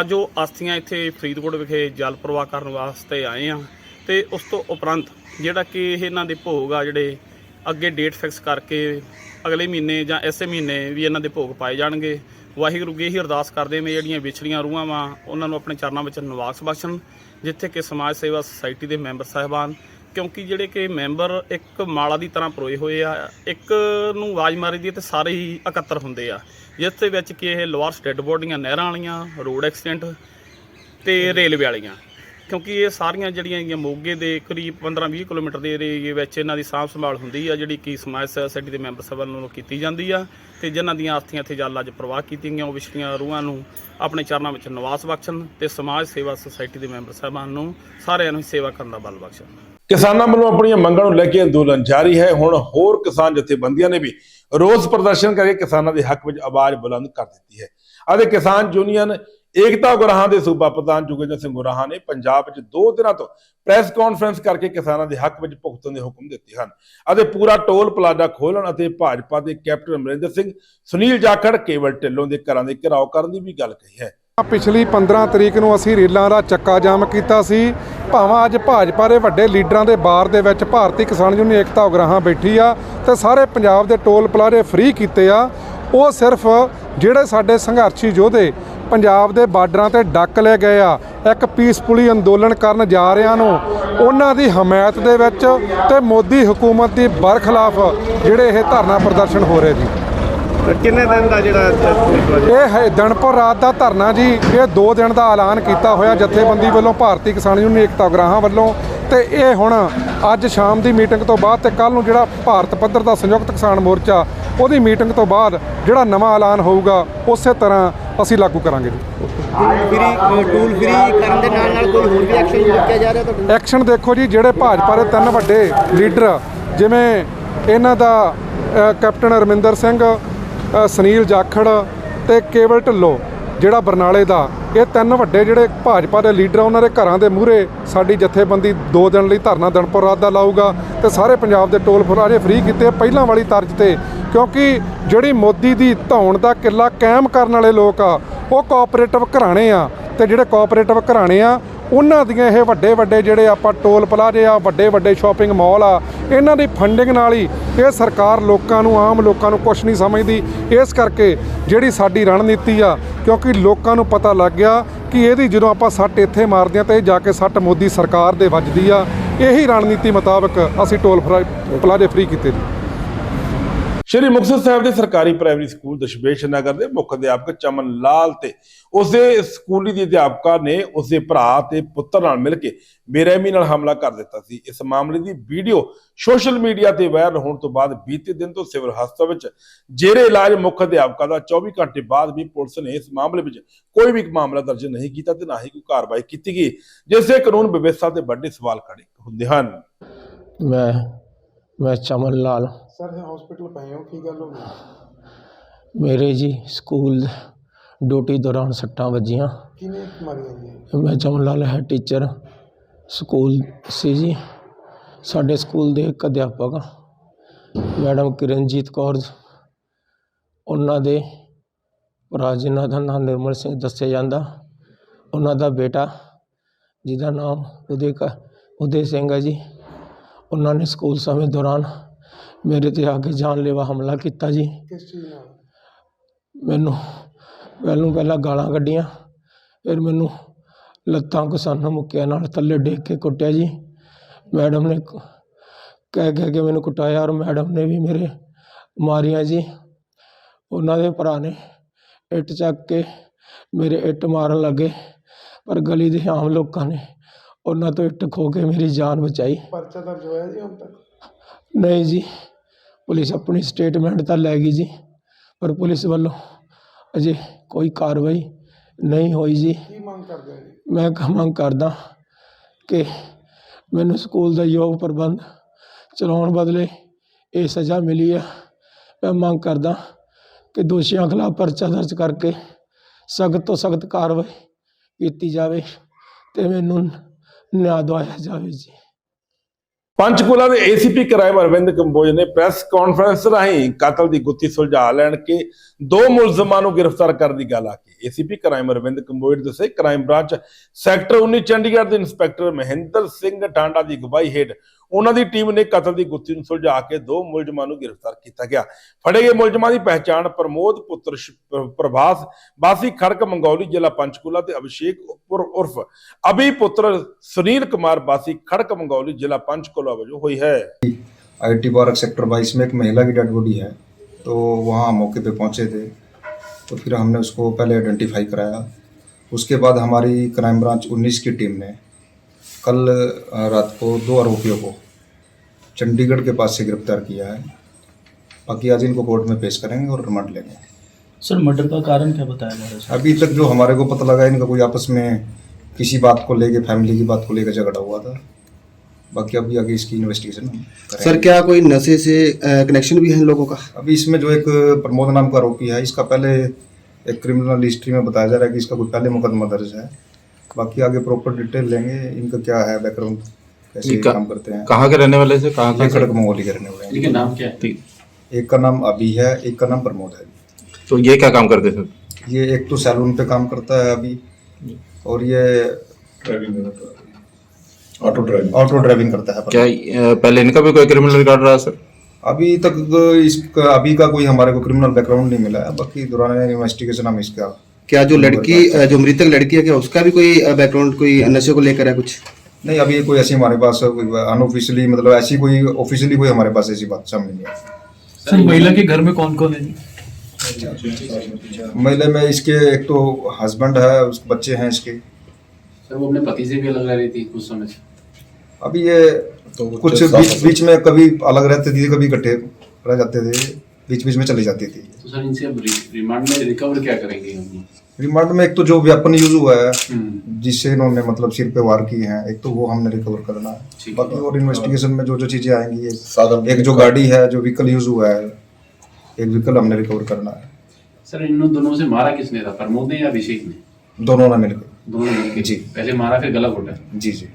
ਅੱਜ ਉਹ ਅਸਥੀਆਂ ਇੱਥੇ ਫਰੀਦਕੋਟ ਵਿਖੇ ਜਲ ਪ੍ਰਵਾਹ ਕਰਨ ਵਾਸਤੇ ਆਏ ਆ। ਤੇ ਉਸ ਤੋਂ ਉਪਰੰਤ ਜਿਹੜਾ ਕਿ ਇਹਨਾਂ ਦੇ ਭੋਗ ਆ ਜਿਹੜੇ ਅੱਗੇ ਡੇਟ ਫਿਕਸ ਕਰਕੇ ਅਗਲੇ ਮਹੀਨੇ ਜਾਂ ਇਸੇ ਮਹੀਨੇ ਵੀ ਇਹਨਾਂ ਦੇ ਭੋਗ ਪਾਏ ਜਾਣਗੇ। ਵਾਹਿਗੁਰੂ ਅੱਗੇ ਹੀ ਅਰਦਾਸ ਕਰਦੇ ਮੈਂ ਜਿਹੜੀਆਂ ਵਿਛੜੀਆਂ ਰੂਹਾਂ ਵਾਂ, ਉਹਨਾਂ ਨੂੰ ਆਪਣੇ ਚਰਨਾਂ ਵਿੱਚ ਨਿਵਾਸ ਬਖਸ਼ਣ, ਜਿੱਥੇ ਕਿ ਸਮਾਜ ਸੇਵਾ ਸੁਸਾਇਟੀ ਦੇ ਮੈਂਬਰ ਸਾਹਿਬਾਨ, ਕਿਉਂਕਿ ਜਿਹੜੇ ਕਿ ਮੈਂਬਰ ਇੱਕ ਮਾਲਾ ਦੀ ਤਰ੍ਹਾਂ ਪਰੋਏ ਹੋਏ ਆ, ਇੱਕ ਨੂੰ ਆਵਾਜ਼ ਮਾਰੀ ਦੀ ਤੇ ਸਾਰੇ ਹੀ ਇਕੱਤਰ ਹੁੰਦੇ ਆ। ਜਿਸ ਦੇ ਵਿੱਚ ਕਿ ਇਹ ਲੋਅਰਸ ਡੈੱਡ ਬੋਡੀਆਂ ਨਹਿਰਾਂ ਵਾਲੀਆਂ, ਰੋਡ ਐਕਸੀਡੈਂਟ ਤੇ ਰੇਲਵੇ ਵਾਲੀਆਂ। ਕਿਉਂਕਿ ਇਹ ਸਾਰੀਆਂ ਜਿਹੜੀਆਂ ਹੈਗੀਆਂ ਮੋਗੇ ਦੇ ਕਰੀਬ 15-20 ਕਿਲੋਮੀਟਰ ਦੇ ਏਰੀਏ ਵਿੱਚ ਇਹਨਾਂ ਦੀ ਸਾਂਭ ਸੰਭਾਲ ਹੁੰਦੀ ਆ, ਜਿਹੜੀ ਕਿ ਸਮਾਜ ਸੇਵਾ ਸੋਸਾਇਟੀ ਦੇ ਮੈਂਬਰ ਸਭਾ ਵੱਲੋਂ ਕੀਤੀ ਜਾਂਦੀ ਆ ਤੇ ਜਿਨ੍ਹਾਂ ਦੀਆਂ ਆਸਥੀਆਂ ਇੱਥੇ ਜਲ ਅੱਜ ਪ੍ਰਵਾਹ ਕੀਤੀਆਂ ਗਈਆਂ, ਉਹ ਵਿਛੜੀਆਂ ਰੂਹਾਂ ਨੂੰ ਆਪਣੇ ਚਰਨਾਂ ਵਿੱਚ ਨਿਵਾਸ ਬਖਸ਼ਣ ਤੇ ਸਮਾਜ ਸੇਵਾ ਸੁਸਾਇਟੀ ਦੇ ਮੈਂਬਰ ਸਾਹਿਬਾਨ ਨੂੰ ਸਾਰਿਆਂ ਨੂੰ ਸੇਵਾ ਕਰਨ ਦਾ ਬਲ ਬਖਸ਼ਣ। ਕਿਸਾਨਾਂ ਵੱਲੋਂ ਆਪਣੀਆਂ ਮੰਗਾਂ ਨੂੰ ਲੈ ਕੇ ਅੰਦੋਲਨ ਜਾਰੀ ਹੈ। ਹੁਣ ਹੋਰ ਕਿਸਾਨ ਜਥੇਬੰਦੀਆਂ ਨੇ ਵੀ ਰੋਸ ਪ੍ਰਦਰਸ਼ਨ ਕਰਕੇ ਕਿਸਾਨਾਂ ਦੇ ਹੱਕ ਵਿੱਚ ਆਵਾਜ਼ ਬੁਲੰਦ ਕਰ ਦਿੱਤੀ ਹੈ। ਅਤੇ ਕਿਸਾਨ ਯੂਨੀਅਨ ਏਕਤਾ ਗੁਰਾਹਾਂ ਦੇ ਸੂਬਾ ਪ੍ਰਧਾਨ ਜੁਗੇਂਦਰ ਸਿੰਘ ਗੁਰਾਹਾਂ ਨੇ ਪੰਜਾਬ ਵਿੱਚ ਦੋ ਦਿਨਾਂ ਤੋਂ ਪ੍ਰੈਸ ਕਾਨਫਰੰਸ ਕਰਕੇ ਕਿਸਾਨਾਂ ਦੇ ਹੱਕ ਵਿੱਚ ਭੁਗਤਣ ਦੇ ਹੁਕਮ ਦਿੱਤੇ ਹਨ। ਅਤੇ ਪੂਰਾ ਟੋਲ ਪਲਾਜ਼ਾ ਖੋਲਣ ਅਤੇ ਭਾਜਪਾ ਦੇ ਕੈਪਟਨ ਅਮਰਿੰਦਰ ਸਿੰਘ, ਸੁਨੀਲ ਜਾਖੜ, ਕੇਵਲ ਢਿੱਲੋਂ ਦੇ ਘਰਾਂ ਦੇ ਘਿਰਾਓ ਕਰਨ ਦੀ ਵੀ ਗੱਲ ਕਹੀ ਹੈ। ਪਿਛਲੀ 15 ਤਰੀਕ ਨੂੰ ਅਸੀਂ ਰੇਲਾਂ ਦਾ ਚੱਕਾ ਜਾਮ ਕੀਤਾ ਸੀ। ਭਾਵਾਂ ਅੱਜ ਭਾਜਪਾ ਦੇ ਵੱਡੇ ਲੀਡਰਾਂ ਦੇ ਬਾਰ ਦੇ ਵਿੱਚ ਭਾਰਤੀ ਕਿਸਾਨ ਯੂਨੀਅਨ ਏਕਤਾ ਉਗਰਾਹਾਂ ਬੈਠੀ ਆ ਤੇ ਸਾਰੇ ਪੰਜਾਬ ਦੇ ਟੋਲ ਪਲਾਜ਼ੇ ਫ੍ਰੀ ਕੀਤੇ ਆ। ਉਹ ਸਿਰਫ ਜਿਹੜੇ ਸਾਡੇ ਸੰਘਰਸ਼ੀ ਯੋਧੇ ਪੰਜਾਬ ਦੇ ਬਾਰਡਰਾਂ ਤੇ ਡੱਕ ਲੈ ਗਏ ਆ। ਇੱਕ ਪੀਸਫੁਲੀ ਅੰਦੋਲਨ ਕਰਨ ਜਾ ਰਿਆਂ ਨੂੰ। ਉਹਨਾਂ ਦੀ ਹਮਾਇਤ ਦੇ ਵਿੱਚ ਤੇ ਮੋਦੀ ਹਕੂਮਤ ਦੀ ਬਰਖਲਾਫ ਜਿਹੜੇ ਇਹ ਧਰਨਾ ਪ੍ਰਦਰਸ਼ਨ ਹੋ ਰਹੇ ਜੀ। ਕਿੰਨੇ ਦਿਨ ਦਾ ਜਿਹੜਾ ਇਹ ਹੈ ਦਿਨਪੁਰ ਰਾਤ ਦਾ ਧਰਨਾ ਜੀ। ਇਹ 2 ਦਿਨ ਦਾ ਐਲਾਨ ਕੀਤਾ ਹੋਇਆ ਜਥੇਬੰਦੀ ਵੱਲੋਂ ਭਾਰਤੀ ਕਿਸਾਨ ਯੂਨੀਅਨ ਏਕਤਾ ਉਗਰਾਹਾਂ ਵੱਲੋਂ। ਤੇ ਇਹ ਹੁਣ ਅੱਜ ਸ਼ਾਮ ਦੀ ਮੀਟਿੰਗ ਤੋਂ ਬਾਅਦ ਤੇ ਕੱਲ ਨੂੰ ਜਿਹੜਾ ਭਾਰਤ ਪੱਧਰ ਦਾ ਸੰਯੁਕਤ ਕਿਸਾਨ ਮੋਰਚਾ ਉਹਦੀ ਮੀਟਿੰਗ ਤੋਂ ਬਾਅਦ ਜਿਹੜਾ ਨਵਾਂ ਐਲਾਨ ਹੋਊਗਾ ਉਸੇ ਤਰ੍ਹਾਂ ਅਸੀਂ ਲਾਗੂ ਕਰਾਂਗੇ ਜੀ। ਫਰੀ ਟੂਲ ਫਰੀ ਕਰਨ ਦੇ ਨਾਲ ਨਾਲ ਕੋਈ ਹੋਰ ਵੀ ਐਕਸ਼ਨ ਚੁੱਕਿਆ ਜਾ ਰਿਹਾ ਤੁਹਾਡੇ ਐਕਸ਼ਨ ਦੇਖੋ ਜੀ ਜਿਹੜੇ ਭਾਜਪਾ ਦੇ ਤਿੰਨ ਵੱਡੇ ਲੀਡਰ ਜਿਵੇਂ ਇਹਨਾਂ ਦਾ ਅ, ਕੈਪਟਨ ਰਮਿੰਦਰ ਸਿੰਘ ਅ, ਸੁਨੀਲ ਜਾਖੜ ਤੇ ਕੇਵਲ ਢਿੱਲੋਂ ਜਿਹੜਾ ਬਰਨਾਲੇ ਦਾ ਇਹ ਤਿੰਨ ਵੱਡੇ ਜਿਹੜੇ ਭਾਜਪਾ ਦੇ ਲੀਡਰ ਆ, ਉਹਨਾਂ ਦੇ ਘਰਾਂ ਦੇ ਮੂਹਰੇ ਸਾਡੀ ਜਥੇਬੰਦੀ 2 ਦਿਨ ਲਈ ਧਰਨਾ ਦਿਨਪੁਰ ਰਾਤ ਦਾ ਲਾਊਗਾ ਤੇ ਸਾਰੇ ਪੰਜਾਬ ਦੇ ਟੋਲ ਫਰਾਰੇ ਫ੍ਰੀ ਕੀਤੇ ਆ, ਪਹਿਲਾਂ ਵਾਲੀ ਤਰਜ਼ ਤੇ ਕਿਉਂਕਿ ਜਿਹੜੀ ਮੋਦੀ ਦੀ ਧੌਣ ਦਾ ਕਿੱਲਾ ਕਾਇਮ ਕਰਨ ਵਾਲੇ ਲੋਕ ਆ, ਉਹ ਕੋਆਪਰੇਟਿਵ ਘਰਾਣੇ ਆ ਤੇ ਜਿਹੜੇ ਕੋਆਪਰੇਟਿਵ ਘਰਾਣੇ ਆ, ਉਹਨਾਂ ਦੀਆਂ ਇਹ ਵੱਡੇ ਵੱਡੇ ਜਿਹੜੇ ਆਪਾਂ ਟੋਲ ਪਲਾਜ਼ੇ ਆ, ਵੱਡੇ ਵੱਡੇ ਸ਼ਾਪਿੰਗ ਮਾਲ ਆ, ਇਹਨਾਂ ਦੀ ਫੰਡਿੰਗ ਨਾਲ ਹੀ ਇਹ ਸਰਕਾਰ ਲੋਕਾਂ ਨੂੰ, ਆਮ ਲੋਕਾਂ ਨੂੰ ਕੁਝ ਨਹੀਂ ਸਮਝਦੀ। ਇਸ ਕਰਕੇ ਜਿਹੜੀ ਸਾਡੀ ਰਣਨੀਤੀ ਆ, ਕਿਉਂਕਿ ਲੋਕਾਂ ਨੂੰ ਪਤਾ ਲੱਗ ਗਿਆ ਕਿ ਇਹਦੀ ਜਦੋਂ ਆਪਾਂ ਸੱਟ ਇੱਥੇ ਮਾਰਦੇ ਆ ਤਾਂ ਇਹ ਜਾ ਕੇ ਸੱਟ ਮੋਦੀ ਸਰਕਾਰ ਦੇ ਵੱਜਦੀ ਆ, ਇਹੀ ਰਣਨੀਤੀ ਮੁਤਾਬਕ ਅਸੀਂ ਟੋਲ ਫਰਾ- ਪਲਾਜ਼ੇ ਫ੍ਰੀ ਕੀਤੇ ਜੀ ਸ਼੍ਰੀ ਮੁਕਤਸਰ ਸਾਹਿਬ ਦੇ ਸਰਕਾਰੀ ਪ੍ਰਾਇਮਰੀ ਸਕੂਲ ਦਸ਼ਮੇਸ਼ ਨਗਰ ਦੇ ਮੁੱਖ ਅਧਿਆਪਕ ਚਮਨ ਲਾਲ ਤੇ ਉਸਦੇ ਸਕੂਲੀ ਦੀ ਅਧਿਆਪਕਾ ਨੇ ਉਸਦੇ ਭਰਾ ਤੇ ਪੁੱਤਰ ਨਾਲ ਮਿਲ ਕੇ ਬੇਰਹਿਮੀ ਨਾਲ ਹਮਲਾ ਕਰ ਦਿੱਤਾ ਸੀ। ਇਸ ਮਾਮਲੇ ਦੀ ਵੀਡੀਓ ਸੋਸ਼ਲ ਮੀਡੀਆ ਤੇ ਵਾਇਰਲ ਹੋਣ ਤੋਂ ਬਾਅਦ ਬੀਤੇ ਦਿਨ ਤੋਂ ਸਿਵਲ ਹਸਪਤਾਲ ਵਿੱਚ ਜੇਰੇ ਇਲਾਜ ਮੁੱਖ ਅਧਿਆਪਕਾ ਦਾ 24 ਘੰਟੇ ਬਾਅਦ ਵੀ ਪੁਲਿਸ ਨੇ ਇਸ ਮਾਮਲੇ ਵਿੱਚ ਕੋਈ ਵੀ ਮਾਮਲਾ ਦਰਜ ਨਹੀਂ ਕੀਤਾ ਤੇ ਨਾ ਹੀ ਕੋਈ ਕਾਰਵਾਈ ਕੀਤੀ ਗਈ, ਜਿਸ ਦੇ ਕਾਨੂੰਨ ਵਿਵਸਥਾ ਤੇ ਵੱਡੇ ਸਵਾਲ ਖੜੇ ਹੁੰਦੇ ਹਨ। ਮੈਂ ਮੈਂ ਚਮਨ ਲਾਲ। ਸਰ ਹਸਪੀਟਲ ਪਏ ਹੋ ਕੀ ਗੱਲ ਹੋ ਗਈ? ਮੇਰੇ ਜੀ ਸਕੂਲ ਡਿਊਟੀ ਦੌਰਾਨ ਸੱਟਾਂ ਵੱਜੀਆਂ। ਕਿਨੇ ਮਾਰੀਆਂ ਜੀ? ਮੈਂ ਚਮਨ ਲਾਲ ਹੈ ਟੀਚਰ ਸਕੂਲ ਸੀ ਜੀ। ਸਾਡੇ ਸਕੂਲ ਦੇ ਇੱਕ ਅਧਿਆਪਕ ਮੈਡਮ ਕਿਰਨਜੀਤ ਕੌਰ ਉਹਨਾਂ ਦੇ ਭਰਾ ਜਿਨ੍ਹਾਂ ਦਾ ਨਾਮ ਨਿਰਮਲ ਸਿੰਘ ਦੱਸਿਆ ਜਾਂਦਾ ਉਹਨਾਂ ਦਾ ਬੇਟਾ ਜਿਹਦਾ ਨਾਮ ਉਦੇ ਕ ਉਦੇ ਸਿੰਘ ਹੈ ਜੀ ਉਹਨਾਂ ਨੇ ਸਕੂਲ ਸਮੇਂ ਦੌਰਾਨ ਮੇਰੇ ਤੇ ਆ ਕੇ ਜਾਨਲੇਵਾ ਹਮਲਾ ਕੀਤਾ ਜੀ। ਕਿਸ ਚੀਜ਼ ਨਾਲ? ਮੈਨੂੰ ਪਹਿਲੋਂ ਪਹਿਲਾਂ ਗਾਲਾਂ ਕੱਢੀਆਂ ਫਿਰ ਮੈਨੂੰ ਲੱਤਾਂ ਘੁਸਾਨਾ ਮੁੱਕਿਆਂ ਨਾਲ ਥੱਲੇ ਡੇਕ ਕੇ ਕੁੱਟਿਆ ਜੀ। ਮੈਡਮ ਨੇ ਕ- ਕਹਿ ਕਹਿ ਕੇ ਮੈਨੂੰ ਕੁੱਟਾਇਆ ਔਰ ਮੈਡਮ ਨੇ ਵੀ ਮੇਰੇ ਮਾਰੀਆਂ ਜੀ। ਉਹਨਾਂ ਦੇ ਭਰਾ ਨੇ ਇੱਟ ਚੱਕ ਕੇ ਮੇਰੇ ਇੱਟ ਮਾਰਨ ਲੱਗੇ ਪਰ ਗਲੀ ਦੇ ਆਮ ਲੋਕਾਂ ਨੇ ਉਹਨਾਂ ਤੋਂ ਇੱਟ ਖੋ ਕੇ ਮੇਰੀ ਜਾਨ ਬਚਾਈ। ਪਰਚਾ ਦਰਜ ਹੋਇਆ ਜੀ ਹੁਣ ਤੱਕ? ਨਹੀਂ ਜੀ ਪੁਲਿਸ ਆਪਣੀ ਸਟੇਟਮੈਂਟ ਤਾਂ ਲੈ ਗਈ ਜੀ ਪਰ ਪੁਲਿਸ ਵੱਲੋਂ ਅਜੇ ਕੋਈ ਕਾਰਵਾਈ ਨਹੀਂ ਹੋਈ ਜੀ। ਕੀ ਮੰਗ ਕਰਦੇ ਹੋ ਜੀ? ਮੈਂ ਕ- ਮੰਗ ਕਰਦਾ ਕਿ ਮੈਨੂੰ ਸਕੂਲ ਦਾ ਯੋਗ ਪ੍ਰਬੰਧ ਚਲਾਉਣ ਬਦਲੇ ਇਹ ਸਜ਼ਾ ਮਿਲੀ ਆ। ਮੈਂ ਮੰਗ ਕਰਦਾ ਕਿ ਦੋਸ਼ੀਆਂ ਖਿਲਾਫ ਪਰਚਾ ਦਰਜ ਕਰਕੇ ਸਖਤ ਤੋਂ ਸਖਤ ਕਾਰਵਾਈ ਕੀਤੀ ਜਾਵੇ ਤੇ ਮੈਨੂੰ ਨਿਆਂ ਦਿਵਾਇਆ ਜਾਵੇ ਜੀ। ਪੰਚਕੂਲਾ ਦੇ ਏਸੀਪੀ ਕ੍ਰਾਈਮ ਅਰਵਿੰਦ ਕੰਬੋਜ ਨੇ ਪ੍ਰੈਸ ਕਾਨਫਰੰਸ ਰਾਹੀਂ ਕਾਤਲ ਦੀ ਗੁੱਥੀ ਸੁਲਝਾ ਲੈਣ ਕੇ ਦੋ ਮੁਲਜ਼ਮਾਂ ਨੂੰ ਗ੍ਰਿਫਤਾਰ ਕਰਨ ਦੀ ਗੱਲ ਆਖੀ। ਏਸੀਪੀ ਕ੍ਰਾਈਮ ਅਰਵਿੰਦ ਕੰਬੋਜ ਦੱਸੇ ਕ੍ਰਾਈਮ ਬ੍ਰਾਂਚ ਸੈਕਟਰ 19 ਚੰਡੀਗੜ੍ਹ ਦੇ ਇੰਸਪੈਕਟਰ ਮਹਿੰਦਰ ਸਿੰਘ ਟਾਂਡਾ ਦੀ ਅਗਵਾਈ ਹੇਠ ਉਹਨਾਂ ਦੀ ਟੀਮ ਨੇ ਕਤਲ ਦੀ ਗੁੱਥੀ ਨੂੰ ਸੁਲਝਾ ਕੇ ਦੋ ਮੁਲਜ਼ਮਾਂ ਨੂੰ ਗ੍ਰਿਫਤਾਰ ਕੀਤਾ ਗਿਆ ਫੜੇ ਗਏ ਮੁਲਜ਼ਮਾਂ ਦੀ ਪਹਿਚਾਣ ਪ੍ਰਮੋਦ ਪੁੱਤਰ ਸ਼- ਪ੍ਰ- ਪ੍ਰਭਾਸ ਬਾਸੀ ਖੜਕ ਮੰਗੌਲੀ ਜ਼ਿਲ੍ਹਾ ਪੰਚਕੂਲਾ ਤੇ ਅਭਿਸ਼ੇਕ ਉਰ- ਉਰਫ ਅਭੀ ਪੁੱਤਰ ਸੁਨੀਲ ਕੁਮਾਰ ਬਾਸੀ ਖੜਕ ਮੰਗੌਲੀ ਜ਼ਿਲ੍ਹਾ ਪੰਚਕੂਲਾ ਵਜੋਂ ਹੋਈ ਹੈ आईटी पार्क सेक्टर बाईस में एक महिला की डेड बॉडी है तो वहाँ मौके पे पहुँचे थे तो फिर हमने उसको पहले आइडेंटिफाई कराया उसके बाद हमारी क्राइम ब्रांच 19 की टीम ने कल रात को दो आरोपियों को चंडीगढ़ के पास से गिरफ़्तार किया है। बाकी आज इनको कोर्ट में पेश करेंगे और रिमांड लेंगे। सर मर्डर का कारण क्या बताया जा रहा है? अभी तक जो हमारे को पता लगा इनका कोई आपस में किसी बात को लेके फैमिली की बात को लेकर झगड़ा हुआ था। बाकी अभी आगे इसकी इन्वेस्टिगेशन सर क्या कोई नशे से कनेक्शन भी है इन लोगों का? अभी इसमें जो एक प्रमोद नाम का आरोपी है इसका पहले एक क्रिमिनल हिस्ट्री में बताया जा रहा है कि इसका कोई पहले मुकदमा दर्ज है। बाकी आगे प्रॉपर डिटेल लेंगे इनका क्या है बैकग्राउंड कैसे का- काम करते हैं? कहाँ के रहने वाले से कहाँ ये खड़क मंगोली के रहने वाले हैं। इनके नाम क्या है? एक का नाम अभी है एक का नाम प्रमोद है। तो ये क्या काम करते थे ये एक तो सैलून पे काम करता है अभी और ये ऑटो ड्राइविंग ऑटो ड्राइविंग करता है। क्या पहले इनका भी कोई क्रिमिनल रिकॉर्ड रहा सर? अभी तक इसका अभी का कोई हमारे को क्रिमिनल बैकग्राउंड नहीं मिला है बाकी दौरान इन्वेस्टिगेशन हम इसका क्या जो लड़की जो मृतक लड़की है क्या उसका भी कोई बैकग्राउंड कोई नशे को लेकर है कुछ? नहीं अभी कोई ऐसी हमारे पास अनऑफिशियली मतलब ऐसी कोई ऑफिशियली कोई हमारे पास ऐसी बात सामने नहीं आई। सर महिला के घर में कौन कौन है? महिला में इसके एक तो हस्बैंड है उसके बच्चे हैं इसके। सर वो अपने पति से भी अलग रह रही थी कुछ समय से अभी ये तो कुछ बीच बीच में कभी अलग रहते थे कभी इकट्ठे रह जाते थे बीच बीच में चली जाती थी। तो सर इनसे अब रिमांड में रिकवर क्या करेंगे हम? रिमांड में एक तो जो वेपन यूज़ हुआ है जिससे इन्होंने मतलब सिर पे वार किए हैं एक तो वो हमने रिकवर करना है। बाकी और इन्वेस्टिगेशन में जो जो चीज़ें आएँगी एक, एक जो गाड़ी है जो व्हीकल यूज़ हुआ है एक व्हीकल हमने रिकवर करना है। सर इन दोनों से मारा किसने था? प्रमोद ने या अभिषेक ने? दोनों ने मिलकर। दोनों मिलकर। जी। पहले मारा फिर गला घोटा जी जी।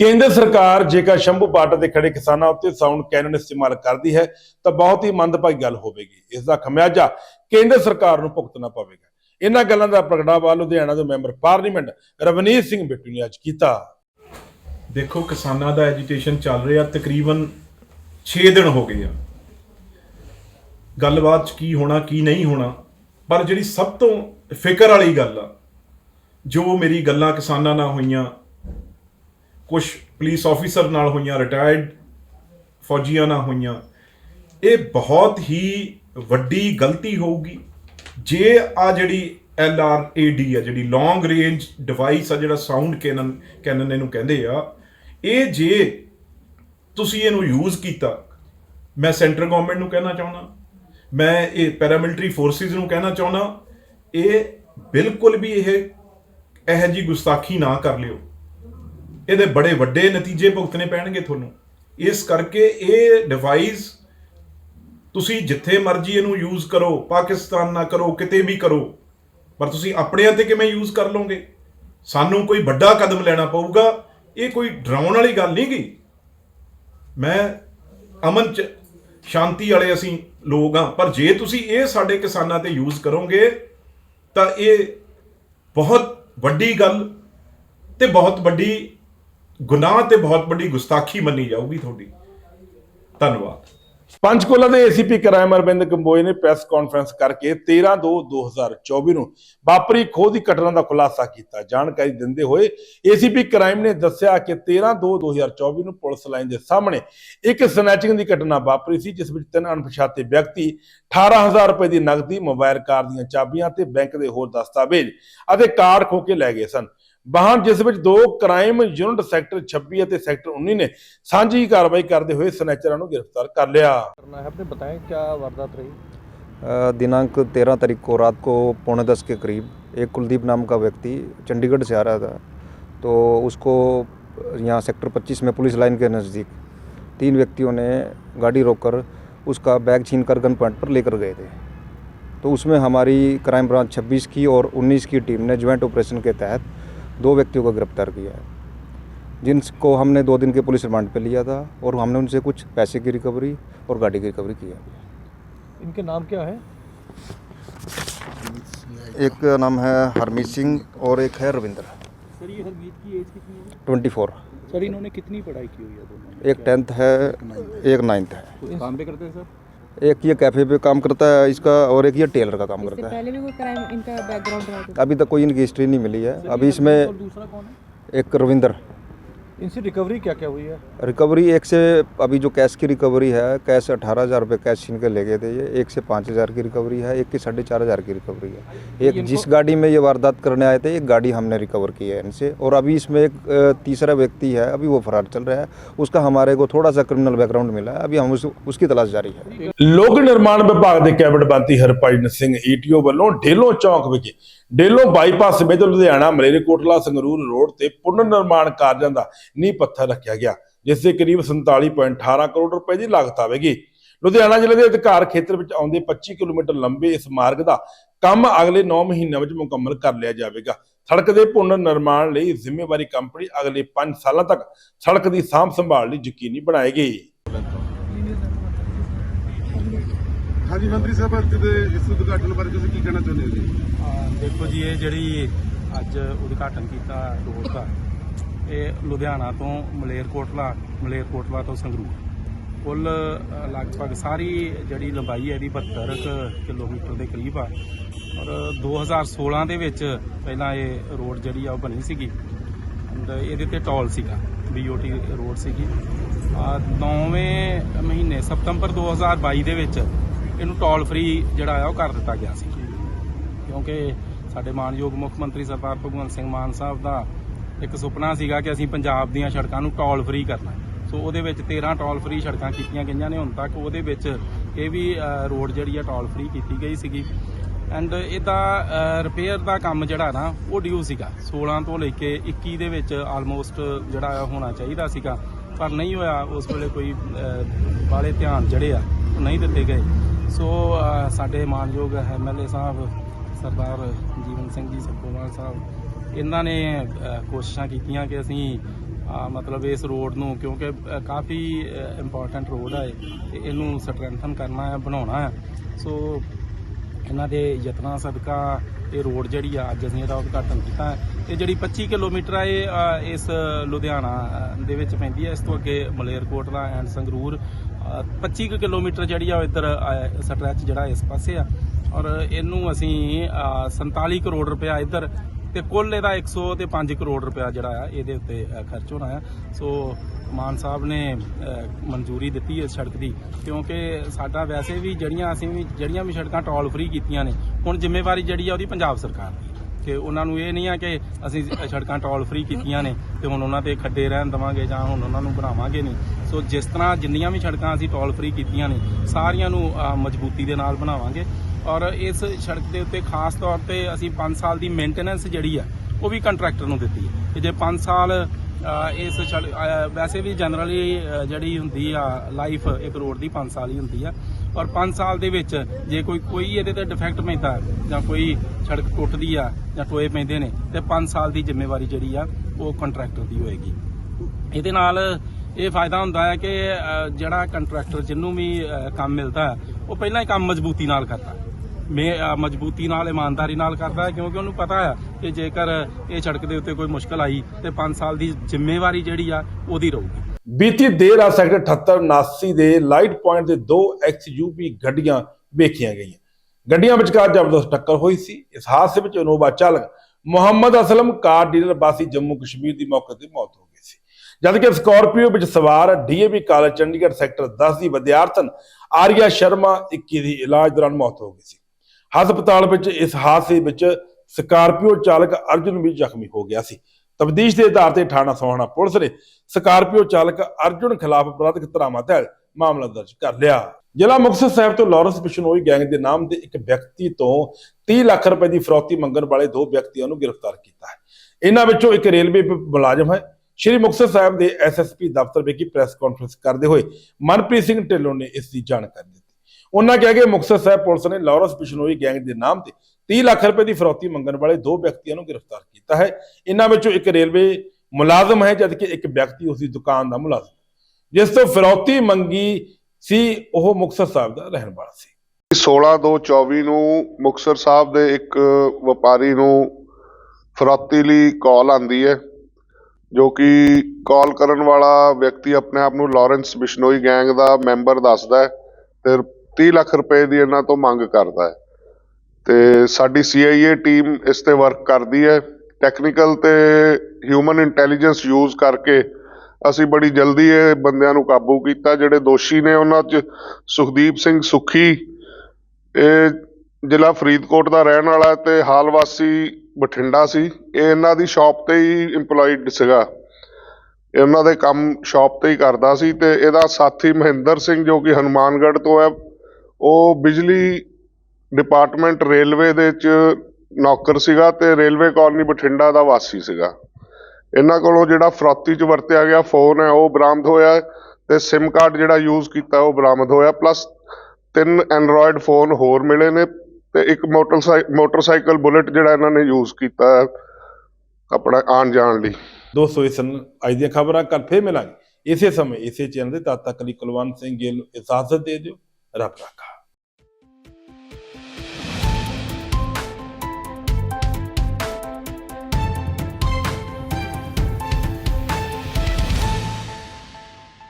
ਕੇਂਦਰ ਸਰਕਾਰ ਜੇਕਰ ਸ਼ੰਭੂ ਬਾਰਡਰ ਦੇ ਖੜੇ ਕਿਸਾਨਾਂ ਉੱਤੇ ਸਾਊਂਡ ਕੈਨਨ ਇਸਤੇਮਾਲ ਕਰਦੀ ਹੈ, ਤਾਂ ਬਹੁਤ ਹੀ ਮੰਦਭਾਗੀ ਗੱਲ ਹੋਵੇਗੀ। ਇਸ ਦਾ ਖਮਿਆਜਾ ਕੇਂਦਰ ਸਰਕਾਰ ਨੂੰ ਭੁਗਤਣਾ ਪਵੇਗਾ। ਇਹਨਾਂ ਗੱਲਾਂ ਦਾ ਪ੍ਰਗਟਾਵਾ ਲੁਧਿਆਣਾ ਦੇ ਮੈਂਬਰ ਪਾਰਲੀਮੈਂਟ ਰਵਨੀਤ ਸਿੰਘ ਬਿੱਟੂ ਨੇ ਅੱਜ ਕੀਤਾ। ਦੇਖੋ, ਕਿਸਾਨਾਂ ਦਾ ਐਜੀਟੇਸ਼ਨ ਚੱਲ ਰਿਹਾ ਤਕਰੀਬਨ 6 ਦਿਨ ਹੋ ਗਏ ਆ। ਗੱਲਬਾਤ 'ਚ ਕੀ ਹੋਣਾ, ਕੀ ਨਹੀਂ ਹੋਣਾ, ਪਰ ਜਿਹੜੀ ਸਭ ਤੋਂ ਫਿਕਰ ਵਾਲੀ ਗੱਲ ਆ, ਜੋ ਮੇਰੀ ਗੱਲਾਂ ਕਿਸਾਨਾਂ ਨਾਲ ਹੋਈਆਂ ਕੁਝ ਪੁਲਿਸ ਆਫੀਸਰ ਨਾਲ ਹੋਈਆਂ ਰਿਟਾਇਰਡ ਫੌਜੀਆਂ ਨਾਲ ਹੋਈਆਂ, ਇਹ ਬਹੁਤ ਹੀ ਵੱਡੀ ਗਲਤੀ ਹੋਊਗੀ। ਜੇ ਆ ਜਿਹੜੀ ਐਲ ਆਰ ਏ ਡੀ ਆ, ਜਿਹੜੀ ਲੌਂਗ ਰੇਂਜ ਡਿਵਾਈਸ ਆ, ਜਿਹੜਾ ਸਾਊਂਡ ਕੈਨਨ ਕੈਨਨ ਇਹਨੂੰ ਕਹਿੰਦੇ ਆ, ਇਹ ਜੇ ਤੁਸੀਂ ਇਹਨੂੰ ਯੂਜ਼ ਕੀਤਾ, ਮੈਂ ਸੈਂਟਰ ਗਵਰਨਮੈਂਟ ਨੂੰ ਕਹਿਣਾ ਚਾਹੁੰਦਾ, ਮੈਂ ਇਹ ਪੈਰਾਮਿਲਟਰੀ ਫੋਰਸਿਸ ਨੂੰ ਕਹਿਣਾ ਚਾਹੁੰਦਾ, ਇਹ ਬਿਲਕੁਲ ਵੀ ਇਹ ਇਹੋ ਜੀ ਗੁਸਤਾਖੀ ਨਾ ਕਰ ਲਿਓ। ਇਹਦੇ ਬੜੇ ਵੱਡੇ ਨਤੀਜੇ ਭੁਗਤਣੇ ਪੈਣਗੇ ਤੁਹਾਨੂੰ। ਇਸ ਕਰਕੇ ਇਹ ਡਿਵਾਈਸ ਤੁਸੀਂ ਜਿੱਥੇ ਮਰਜ਼ੀ ਇਹਨੂੰ ਯੂਜ਼ ਕਰੋ, ਪਾਕਿਸਤਾਨ ਨਾ ਕਰੋ, ਕਿਤੇ ਵੀ ਕਰੋ, ਪਰ ਤੁਸੀਂ ਆਪਣਿਆਂ ਤੇ ਕਿਵੇਂ ਯੂਜ਼ ਕਰ ਲਓਗੇ? ਸਾਨੂੰ ਕੋਈ ਵੱਡਾ ਕਦਮ ਲੈਣਾ ਪਊਗਾ। ਇਹ ਕੋਈ ਡਰਾਉਣ ਵਾਲੀ ਗੱਲ ਨਹੀਂ ਗਈ ਮੈਂ ਅਮਨ ਚ ਸ਼ਾਂਤੀ ਵਾਲੇ ਅਸੀਂ ਲੋਕ ਆ ਪਰ ਜੇ ਤੁਸੀਂ ਇਹ ਸਾਡੇ ਕਿਸਾਨਾਂ ਤੇ ਯੂਜ਼ ਕਰੋਗੇ, ਤਾਂ ਇਹ ਬਹੁਤ ਵੱਡੀ ਗੱਲ ਤੇ ਬਹੁਤ ਵੱਡੀ ਗੁਨਾਹ ਤੇ ਬਹੁਤ ਵੱਡੀ ਗੁਸਤਾਖੀ ਮੰਨੀ ਜਾਊਗੀ ਤੁਹਾਡੀ। ਧੰਨਵਾਦ। ਪੰਚਕੂਲਾ ਦੇ ਏਸੀਪੀ ਕ੍ਰਾਈਮ ਅਰਵਿੰਦ ਕੰਬੋਏ ਨੇ ਪ੍ਰੈਸ ਕਾਨਫਰੰਸ ਕਰਕੇ 13/2/2024 ਨੂੰ ਵਾਪਰੀ ਖੋਹ ਦੀ ਘਟਨਾ ਦਾ ਖੁਲਾਸਾ ਕੀਤਾ। ਜਾਣਕਾਰੀ ਦਿੰਦੇ ਹੋਏ ਏਸੀਪੀ ਕ੍ਰਾਈਮ ਨੇ ਦੱਸਿਆ ਕਿ 13/2/2024 ਨੂੰ ਪੁਲਿਸ ਲਾਈਨ ਦੇ ਸਾਹਮਣੇ ਇੱਕ ਸਨੈਚਿੰਗ ਦੀ ਘਟਨਾ ਵਾਪਰੀ ਸੀ, ਜਿਸ ਵਿੱਚ ਤਿੰਨ ਅਣਪਛਾਤੇ ਵਿਅਕਤੀ 18000 ਰੁਪਏ ਦੀ ਨਕਦੀ, ਮੋਬਾਈਲ ਕਾਰ ਦੀਆਂ ਚਾਬੀਆਂ ਤੇ ਬੈਂਕ ਦੇ ਹੋਰ ਦਸਤਾਵੇਜ਼ ਅਤੇ ਕਾਰ ਖੋ ਕੇ ਲੈ ਗਏ ਸਨ। ਵਾਹਨ ਜਿਸ ਵਿੱਚ ਦੋ ਕ੍ਰਾਈਮ ਯੂਨਿਟ ਸੈਕਟਰ 26 ਅਤੇ ਸੈਕਟਰ 19 ਨੇ ਸਾਂਝੀ ਕਾਰਵਾਈ ਕਰਦੇ ਹੋਏ ਸਨੈਚਰਾਂ ਨੂੰ ਗ੍ਰਿਫਤਾਰ ਕਰ ਲਿਆ आपने बताएं क्या वारदात रही अ, दिनांक तेरह तारीख को रात को पौने दस के करीब एक कुलदीप नाम का व्यक्ति चंडीगढ़ से आ रहा था तो उसको यहाँ सेक्टर 25 में पुलिस लाइन के नज़दीक तीन व्यक्तियों ने गाड़ी रोककर उसका बैग छीन कर गन पॉइंट पर लेकर गए थे तो उसमें हमारी क्राइम ब्रांच 26 की और 19 की टीम ने ज्वाइंट ऑपरेशन के तहत दो व्यक्तियों को गिरफ़्तार किया है। जिनको हमने दो दिन के पुलिस रिमांड पे लिया था और हमने उनसे कुछ पैसे की रिकवरी और गाड़ी की रिकवरी की है। इनके नाम क्या है? एक का नाम है हरमीत सिंह और एक है रविंद्र। सर ये हरमीत की एज कितनी है? Twenty four. सर इन्होंने कितनी पढ़ाई की हुई है दोनों एक टेंथ है एक नाइन्थ है। कुछ काम भी करते हैं सर? एक ये कैफ़े पे काम करता है इसका और एक ये टेलर का काम करता है पहले भी कोई क्राइम इनका बैकग्राउंड रहा था अभी तक कोई इनकी हिस्ट्री नहीं मिली है अभी इसमें और दूसरा कौन है एक रविंद्र इनसे रिकवरी क्या क्या हुई है रिकवरी एक से अभी जो कैश की रिकवरी है कैश अठारह हज़ार रुपये कैश छीन के ले गए थे ये एक से पाँच हज़ार की रिकवरी है एक की साढ़े चार हज़ार की रिकवरी है एक जिस गाड़ी में ये वारदात करने आए थे एक गाड़ी हमने रिकवर की है इनसे और अभी इसमें एक अ, तीसरा व्यक्ति है अभी वो फरार चल रहा है उसका हमारे को थोड़ा सा क्रिमिनल बैकग्राउंड मिला है अभी हम उस, उसकी तलाश जारी है ਲੋਕ ਨਿਰਮਾਣ ਵਿਭਾਗ ਦੇ ਕੈਬਨਿਟ ਮੰਤਰੀ ਹਰਭਜਨ ਸਿੰਘ ਈਟੀਓ ਵੱਲੋਂ ਢੇਲੋਂ ਚੌਂਕ ਵਿਖੇ ਢੇਲੋਂ ਬਾਈਪਾਸ ਸਮੇਤ ਲੁਧਿਆਣਾ, ਮਲੇਰਕੋਟਲਾ, ਸੰਗਰੂਰ ਰੋਡ ਤੇ ਪੁਨਰ ਨਿਰਮਾਣ ਕਾਰਜਾਂ ਦਾ ਨੀਂਹ ਪੱਥਰ ਰੱਖਿਆ ਗਿਆ, ਜਿਸ ਦੇ ਕਰੀਬ 47.18 ਕਰੋੜ ਰੁਪਏ ਦੀ ਲਾਗਤ ਆਵੇਗੀ। ਲੁਧਿਆਣਾ ਜ਼ਿਲ੍ਹੇ ਦੇ ਅਧਿਕਾਰ ਖੇਤਰ ਵਿੱਚ ਆਉਂਦੇ 25 ਕਿਲੋਮੀਟਰ ਲੰਬੇ ਇਸ ਮਾਰਗ ਦਾ ਕੰਮ ਅਗਲੇ 9 ਮਹੀਨਿਆਂ ਵਿੱਚ ਮੁਕੰਮਲ ਕਰ ਲਿਆ ਜਾਵੇਗਾ। ਸੜਕ ਦੇ ਪੁਨਰ ਨਿਰਮਾਣ ਲਈ ਜ਼ਿੰਮੇਵਾਰੀ ਕੰਪਨੀ ਅਗਲੇ 5 ਸਾਲਾਂ ਤੱਕ ਸੜਕ ਦੀ ਸਾਂਭ ਸੰਭਾਲ ਲਈ ਯਕੀਨੀ ਬਣਾਏਗੀ। ਹਾਂਜੀ ਮੰਤਰੀ ਸਾਹਿਬ ਅੱਜ ਦੇ ਇਸ ਉਦਘਾਟਨ ਬਾਰੇ ਤੁਸੀਂ ਕੀ ਕਹਿਣਾ ਚਾਹੁੰਦੇ ਹੋ ਜੀ? ਦੇਖੋ ਜੀ ਇਹ ਜਿਹੜੀ ਅੱਜ ਉਦਘਾਟਨ ਕੀਤਾ ਰੋਡ ਦਾ ਇਹ ਲੁਧਿਆਣਾ ਤੋਂ ਮਲੇਰਕੋਟਲਾ ਮਲੇਰਕੋਟਲਾ ਤੋਂ ਸੰਗਰੂਰ। ਕੁੱਲ ਅਹ, ਲਗਭਗ ਸਾਰੀ ਜਿਹੜੀ ਲੰਬਾਈ ਹੈ ਇਹਦੀ 72 ਕੁ ਕਿਲੋਮੀਟਰ ਦੇ ਕਰੀਬ ਆ। ਔਰ 2016 ਦੇ ਵਿੱਚ ਪਹਿਲਾਂ ਇਹ ਰੋਡ ਜਿਹੜੀ ਆ ਉਹ ਬਣੀ ਸੀਗੀ। and ਇਹਦੇ ਤੇ ਟੋਲ ਸੀਗਾ ਬੀਓਟੀ ਰੋਡ ਸੀਗੀ। ਆ 9ਵੇਂ ਮਹੀਨੇ ਸਤੰਬਰ 2022 ਦੇ ਵਿੱਚ ਇਹਨੂੰ ਟੋਲ ਫ੍ਰੀ ਜਿਹੜਾ ਆ ਉਹ ਕਰ ਦਿੱਤਾ ਗਿਆ ਸੀ। ਕਿਉਂਕਿ ਸਾਡੇ ਮਾਨਯੋਗ ਮੁੱਖ ਮੰਤਰੀ ਸਰਦਾਰ ਭਗਵੰਤ ਸਿੰਘ ਮਾਨ ਸਾਹਿਬ ਦਾ ਇੱਕ ਸੁਪਨਾ ਸੀਗਾ ਕਿ ਅਸੀਂ ਪੰਜਾਬ ਦੀਆਂ ਸੜਕਾਂ ਨੂੰ ਟੋਲ ਫ੍ਰੀ ਕਰਨਾ। ਸੋ ਉਹਦੇ ਵਿੱਚ 13 ਟੋਲ ਫ੍ਰੀ ਸੜਕਾਂ ਕੀਤੀਆਂ ਗਈਆਂ ਨੇ ਹੁਣ ਤੱਕ। ਉਹਦੇ ਵਿੱਚ ਇਹ ਵੀ ਰੋਡ ਜਿਹੜੀ ਆ ਟੋਲ ਫ੍ਰੀ ਕੀਤੀ ਗਈ ਸੀਗੀ। ਐਂਡ ਇਹਦਾ ਰਿਪੇਅਰ ਦਾ ਕੰਮ ਜਿਹੜਾ ਨਾ, ਉਹ ਡਿਊ ਸੀਗਾ। 16 ਤੋਂ ਲੈ ਕੇ 21 ਦੇ ਵਿੱਚ ਆਲਮੋਸਟ ਜਿਹੜਾ ਆ ਹੋਣਾ ਚਾਹੀਦਾ ਸੀਗਾ। ਪਰ ਨਹੀਂ ਹੋਇਆ। ਉਸ ਵੇਲੇ ਕੋਈ ਬਾਲੇ ਧਿਆਨ ਜਿਹੜੇ ਆ, ਉਹ ਨਹੀਂ ਦਿੱਤੇ ਗਏ। ਸੋ ਸਾਡੇ ਮਾਨਯੋਗ ਐਮਐਲਏ ਸਾਹਿਬ, ਸਰਦਾਰ ਜੀਵਨ ਸਿੰਘ ਜੀ ਸੱਭੋਵਾਲ ਸਾਹਿਬ, ਇਹਨਾਂ ਨੇ ਕੋਸ਼ਿਸ਼ਾਂ ਕੀਤੀਆਂ ਕਿ ਅਸੀਂ ਮਤਲਬ ਇਸ ਰੋਡ ਨੂੰ, ਕਿਉਂਕਿ ਕਾਫੀ ਇੰਪੋਰਟੈਂਟ ਰੋਡ ਹੈ ਤੇ ਇਹਨੂੰ ਸਟਰੈਂਥਨ ਕਰਨਾ ਹੈ, ਬਣਾਉਣਾ ਹੈ। ਸੋ ਇਹਨਾਂ ਦੇ ਯਤਨਾਂ ਸਦਕਾ ਇਹ ਰੋਡ ਜਿਹੜੀ ਆ ਅੱਜ ਅਸੀਂ ਇਹਦਾ ਉਦਘਾਟਨ ਕੀਤਾ ਹੈ। ਇਹ ਜਿਹੜੀ 25 ਕਿਲੋਮੀਟਰ ਆ ਇਹ ਇਸ ਲੁਧਿਆਣਾ ਦੇ ਵਿੱਚ ਪੈਂਦੀ ਹੈ ਇਸ ਤੋਂ ਅੱਗੇ ਮਲੇਰਕੋਟਲਾ ਐਂਡ ਸੰਗਰੂਰ ਅ, 25 ਕੁ ਕਿਲੋਮੀਟਰ ਜਿਹੜੀ ਆ ਇੱਧਰ ਸਟ੍ਰੈਚ ਜਿਹੜਾ ਇਸ ਪਾਸੇ ਆ ਔਰ ਇਹਨੂੰ ਅਸੀਂ ਅ, 47 ਕਰੋੜ ਰੁਪਇਆ ਇੱਧਰ ਤੇ ਕੁੱਲ ਇਹਦਾ 100 ਤੇ 5 ਕਰੋੜ ਰੁਪਇਆ ਜਿਹੜਾ ਆ, ਇਹਦੇ ਉੱਤੇ ਖਰਚ ਹੋਣਾ ਆ। ਸੋ ਮਾਨ ਸਾਹਿਬ ਨੇ ਮਨਜ਼ੂਰੀ ਦਿੱਤੀ ਇਸ ਸੜਕ ਦੀ, ਕਿਉਂਕਿ ਸਾਡਾ ਵੈਸੇ ਵੀ ਜਿਹੜੀਆਂ ਅਸੀਂ ਵੀ, ਜਿਹੜੀਆਂ ਵੀ ਸੜਕਾਂ ਟੋਲ ਫ੍ਰੀ ਕੀਤੀਆਂ ਨੇ, ਹੁਣ ਜ਼ਿੰਮੇਵਾਰੀ ਜਿਹੜੀ ਆ ਉਹਦੀ ਪੰਜਾਬ ਸਰਕਾਰ ਦੀ। ਕਿ ਉਹਨਾਂ ਨੂੰ ਇਹ ਨਹੀਂ ਆ ਕਿ ਅਸੀਂ ਸੜਕਾਂ ਟੋਲ ਫ੍ਰੀ ਕੀਤੀਆਂ ਨੇ, ਤੇ ਹੁਣ ਉਹਨਾਂ ਤੇ ਖੱਡੇ ਰਹਿਣ ਦਵਾਂਗੇ ਜਾਂ ਹੁਣ ਉਹਨਾਂ ਨੂੰ ਬਣਾਵਾਂਗੇ ਨਹੀਂ। ਸੋ ਜਿਸ ਤਰ੍ਹਾਂ ਜਿੰਨੀਆਂ ਵੀ ਸੜਕਾਂ ਅਸੀਂ ਟੋਲ ਫ੍ਰੀ ਕੀਤੀਆਂ ਨੇ, ਸਾਰੀਆਂ ਨੂੰ ਮਜ਼ਬੂਤੀ ਦੇ ਨਾਲ ਬਣਾਵਾਂਗੇ। ਔਰ ਇਸ ਸੜਕ ਦੇ ਉੱਤੇ ਖਾਸ ਤੌਰ ਤੇ ਅਸੀਂ 5 ਸਾਲ ਦੀ ਮੇਨਟੇਨੈਂਸ ਜਿਹੜੀ ਆ, ਉਹ ਵੀ ਕੰਟਰੈਕਟਰ ਨੂੰ ਦਿੱਤੀ ਹੈ। ਕਿ ਜੇ 5 ਸਾਲ ਇਸ ਸੜਕ- ਵੈਸੇ ਵੀ ਜਨਰਲੀ ਜਿਹੜੀ ਹੁੰਦੀ ਆ ਲਾਈਫ ਇੱਕ ਰੋਡ ਦੀ 5 ਸਾਲ ਹੀ ਹੁੰਦੀ ਆ। ਔਰ 5 ਸਾਲ ਦੇ ਵਿੱਚ ਜੇ ਕੋਈ ਕੋਈ ਇਹਦੇ ਤੇ ਡਿਫੈਕਟ ਪੈਂਦਾ, ਜਾਂ ਕੋਈ ਸੜਕ ਟੁੱਟਦੀ ਆ, ਜਾਂ ਟੋਏ ਪੈਂਦੇ ਨੇ, ਤੇ 5 ਸਾਲ ਦੀ ਜ਼ਿੰਮੇਵਾਰੀ ਜਿਹੜੀ ਆ, ਉਹ ਕੰਟਰੈਕਟਰ ਦੀ ਹੋਏਗੀ। ਇਹਦੇ ਨਾਲ ਇਹ ਫਾਇਦਾ ਹੁੰਦਾ ਹੈ ਕਿ ਜਿਹੜਾ ਕੰਟਰੈਕਟਰ ਜਿਹਨੂੰ ਵੀ ਕੰਮ ਮਿਲਦਾ, ਉਹ ਪਹਿਲਾਂ ਹੀ ਕੰਮ ਮਜ਼ਬੂਤੀ ਨਾਲ ਕਰਦਾ। ਮਜ਼ਬੂਤੀ ਨਾਲ, ਇਮਾਨਦਾਰੀ ਨਾਲ ਕਰਦਾ ਹੈ, ਕਿਉਂਕਿ ਉਹਨੂੰ ਪਤਾ ਹੈ ਕਿ ਜੇਕਰ ਇਹ ਸੜਕ ਦੇ ਉੱਤੇ ਕੋਈ ਮੁਸ਼ਕਲ ਆਈ ਤੇ 5 ਸਾਲ ਦੀ ਜ਼ਿੰਮੇਵਾਰੀ ਜਿਹੜੀ ਆ, ਉਹਦੀ ਰਹੂਗੀ। ਬੀਤੀ ਦੇਰ ਰਾਤ ਸੈਕਟਰ 78 79 ਦੇ ਲਾਈਟ ਪੁਆਇੰਟ ਦੇ ਦੋ ਐਕਸਯੂਵੀ ਗੱਡੀਆਂ ਵੇਖੀਆਂ ਗਈਆਂ। ਗੱਡੀਆਂ ਵਿਚਕਾਰ ਜ਼ਬਰਦਸਤ ਟੱਕਰ ਹੋਈ ਸੀ। ਇਸ ਹਾਦਸੇ ਵਿੱਚ ਅਨੋਵਾ ਚਾਲਕ ਮੁਹੰਮਦ ਅਸਲਮ, ਕਾਰ ਡੀਲਰ ਬਾਸੀ ਜੰਮੂ ਕਸ਼ਮੀਰ ਦੀ ਮੌਕੇ ਤੇ ਮੌਤ ਹੋ ਗਈ ਸੀ। ਜਦਕਿ ਸਕਾਰਪੀਓ ਵਿੱਚ ਸਵਾਰ ਡੀਏਵੀ ਕਾਲਜ ਚੰਡੀਗੜ੍ਹ ਸੈਕਟਰ 10 ਦੀ ਵਿਦਿਆਰਥਣ ਆਰੀਆ ਸ਼ਰਮਾ 21 ਦੀ ਇਲਾਜ ਦੌਰਾਨ ਮੌਤ ਹੋ ਗਈ ਸੀ। ਹਸਪਤਾਲ ਵਿੱਚ, ਇਸ ਹਾਦਸੇ ਵਿੱਚ ਸਕਾਰਪੀਓ ਚਾਲਕ ਅਰਜੁਨ ਵੀ ਜ਼ਖਮੀ ਹੋ ਗਿਆ ਸੀ। ਤਬਦੀਸ਼ ਦੇ ਆਧਾਰ ਤੇ ਥਾਣਾ ਸੋਹਣਾ ਪੁਲਿਸ ਨੇ ਸਕਾਰਪੀਓ ਚਾਲਕ ਅਰਜੁਨ ਖਿਲਾਫ ਅਪਰਾਧਿਕ ਧਾਰਾਵਾਂ ਤਹਿਤ ਮਾਮਲਾ ਦਰਜ ਕਰ ਲਿਆ। ਜ਼ਿਲ੍ਹਾ ਮੁਕਤਸਰ ਸਾਹਿਬ ਤੋਂ ਲਾਰੈਂਸ ਬਿਸ਼ਨੋਈ ਗੈਂਗ ਦੇ ਨਾਮ ਦੇ ਇੱਕ ਵਿਅਕਤੀ ਤੋਂ 30 ਲੱਖ ਰੁਪਏ ਦੀ ਫਰੌਤੀ ਮੰਗਣ ਵਾਲੇ ਦੋ ਵਿਅਕਤੀਆਂ ਨੂੰ ਗ੍ਰਿਫਤਾਰ ਕੀਤਾ ਹੈ। ਇਹਨਾਂ ਵਿੱਚੋਂ ਇੱਕ ਰੇਲਵੇ ਮੁਲਾਜ਼ਮ ਹੈ। ਸ਼੍ਰੀ ਮੁਕਤਸਰ ਸਾਹਿਬ ਦੇ ਐਸਐਸਪੀ ਦਫ਼ਤਰ ਵਿਖੇ ਪ੍ਰੈਸ ਕਾਨਫਰੰਸ ਕਰਦੇ ਹੋਏ ਮਨਪ੍ਰੀਤ ਸਿੰਘ ਢਿੱਲੋਂ ਨੇ ਇਸ ਦੀ ਜਾਣਕਾਰੀ ਉਹਨਾਂ ਕਿਹਾ ਕਿ ਮੁਕਤਸਰ ਸਾਹਿਬ ਪੁਲਿਸ ਨੇ ਲਾਰੈਂਸ ਬਿਸ਼ਨੋਈ ਗੈਂਗ ਦੇ ਨਾਮ ਤੇ 30 ਲੱਖ ਰੁਪਏ ਦੀ ਫਰੌਤੀ ਮੰਗਣ ਵਾਲੇ ਦੋ ਵਿਅਕਤੀਆਂ ਨੂੰ ਗ੍ਰਿਫਤਾਰ ਕੀਤਾ ਹੈ। ਇਹਨਾਂ ਵਿੱਚੋਂ ਇੱਕ ਰੇਲਵੇ ਮੁਲਾਜ਼ਮ ਹੈ, ਜਦਕਿ ਇੱਕ ਵਿਅਕਤੀ ਉਸ ਦੀ ਦੁਕਾਨ ਦਾ ਮੁਲਾਜ਼ਮ ਜਿਸ ਤੋਂ ਫਿਰੌਤੀ ਮੰਗੀ ਸੀ, ਉਹ ਮੁਕਤਸਰ ਸਾਹਿਬ ਦਾ ਰਹਿਣ ਵਾਲਾ ਸੀ। 16 ਦੋ 24 ਨੂੰ ਮੁਕਤਸਰ ਸਾਹਿਬ ਦੇ ਇੱਕ ਵਪਾਰੀ ਨੂੰ ਫਰੌਤੀ ਲਈ ਕਾਲ ਆਂਦੀ ਹੈ, ਜੋ ਕਿ ਕਾਲ ਕਰਨ ਵਾਲਾ ਵਿਅਕਤੀ ਆਪਣੇ ਆਪ ਨੂੰ ਲਾਰੈਂਸ ਬਿਸ਼ਨੋਈ ਗੈਂਗ ਦਾ ਮੈਂਬਰ ਦੱਸਦਾ ਹੈ ਤੇ 30 ਲੱਖ ਰੁਪਏ ਦੀ ਇਹਨਾਂ ਤੋਂ ਮੰਗ ਕਰਦਾ ਹੈ। ਤੇ ਸਾਡੀ CIA ਟੀਮ ਇਸ ਤੇ ਵਰਕ ਕਰਦੀ ਹੈ। ਟੈਕਨੀਕਲ ਤੇ ਹਿਊਮਨ ਇੰਟੈਲੀਜੈਂਸ ਯੂਜ਼ ਕਰਕੇ ਅਸੀਂ ਬੜੀ ਜਲਦੀ ਇਹ ਬੰਦਿਆਂ ਨੂੰ ਕਾਬੂ ਕੀਤਾ। ਜਿਹੜੇ ਦੋਸ਼ੀ ਨੇ ਉਹਨਾਂ 'ਚ ਸੁਖਦੀਪ ਸਿੰਘ ਸੁਖੀ, ਇਹ ਜ਼ਿਲ੍ਹਾ ਫਰੀਦਕੋਟ ਦਾ ਰਹਿਣ ਵਾਲਾ ਤੇ ਹਾਲ ਵਾਸੀ ਬਠਿੰਡਾ ਸੀ। ਇਹ ਇਹਨਾਂ ਦੀ ਸ਼ਾਪ ਤੇ ਹੀ EMPLOYED ਸੀਗਾ। ਇਹ ਉਹਨਾਂ ਦੇ ਕੰਮ ਸ਼ਾਪ ਤੇ ਹੀ ਕਰਦਾ ਸੀ ਤੇ ਇਹਦਾ ਸਾਥੀ ਮਹਿੰਦਰ ਸਿੰਘ ਜੋ ਕਿ ਹਨੂਮਾਨਗੜ੍ਹ ਤੋਂ ਹੈ ਉਹ ਬਿਜਲੀ ਡਿਪਾਰਟਮੈਂਟ ਰੇਲਵੇ ਦੇ ਚ ਨੌਕਰ ਸੀਗਾ ਤੇ ਰੇਲਵੇ ਕਾਲਨੀ ਬਠਿੰਡਾ ਦਾ ਵਾਸੀ ਸੀਗਾ। ਇਹਨਾਂ ਕੋਲੋਂ ਜਿਹੜਾ ਫਰੌਤੀ ਚ ਵਰਤਿਆ ਗਿਆ ਫੋਨ ਹੈ, ਉਹ ਬਰਾਮਦ ਹੋਇਆ ਤੇ SIM ਕਾਰਡ ਜਿਹੜਾ ਯੂਜ਼ ਕੀਤਾ, ਉਹ ਬਰਾਮਦ ਹੋਇਆ। ਪਲੱਸ ਤਿੰਨ ਐਂਡਰੋਇਡ ਫੋਨ ਹੋਰ ਮਿਲੇ ਨੇ ਤੇ ਇੱਕ ਮੋਟਰਸਾਈਕਲ ਮੋਟਰਸਾਈਕਲ ਬੁਲਟ ਜਿਹੜਾ ਇਹਨਾਂ ਨੇ ਯੂਜ਼ ਕੀਤਾ ਆਪਣਾ ਆਉਣ ਜਾਣ ਲਈ। ਦੋਸਤੋ, ਇਸ ਅੱਜ ਦੀਆਂ ਖਬਰਾਂ ਕੱਲ ਫੇਰ ਮਿਲਾਂਗੇ। ਇਸੇ ਸਮੇਂ ਇਸੇ ਚੈਨਲ ਦੇ ਤਦ ਤੱਕ ਲਈ ਕੁਲਵੰਤ ਸਿੰਘ ਗਿੱਲ ਇਜਾਜ਼ਤ ਦੇ ਦਿਓ। Rabraka.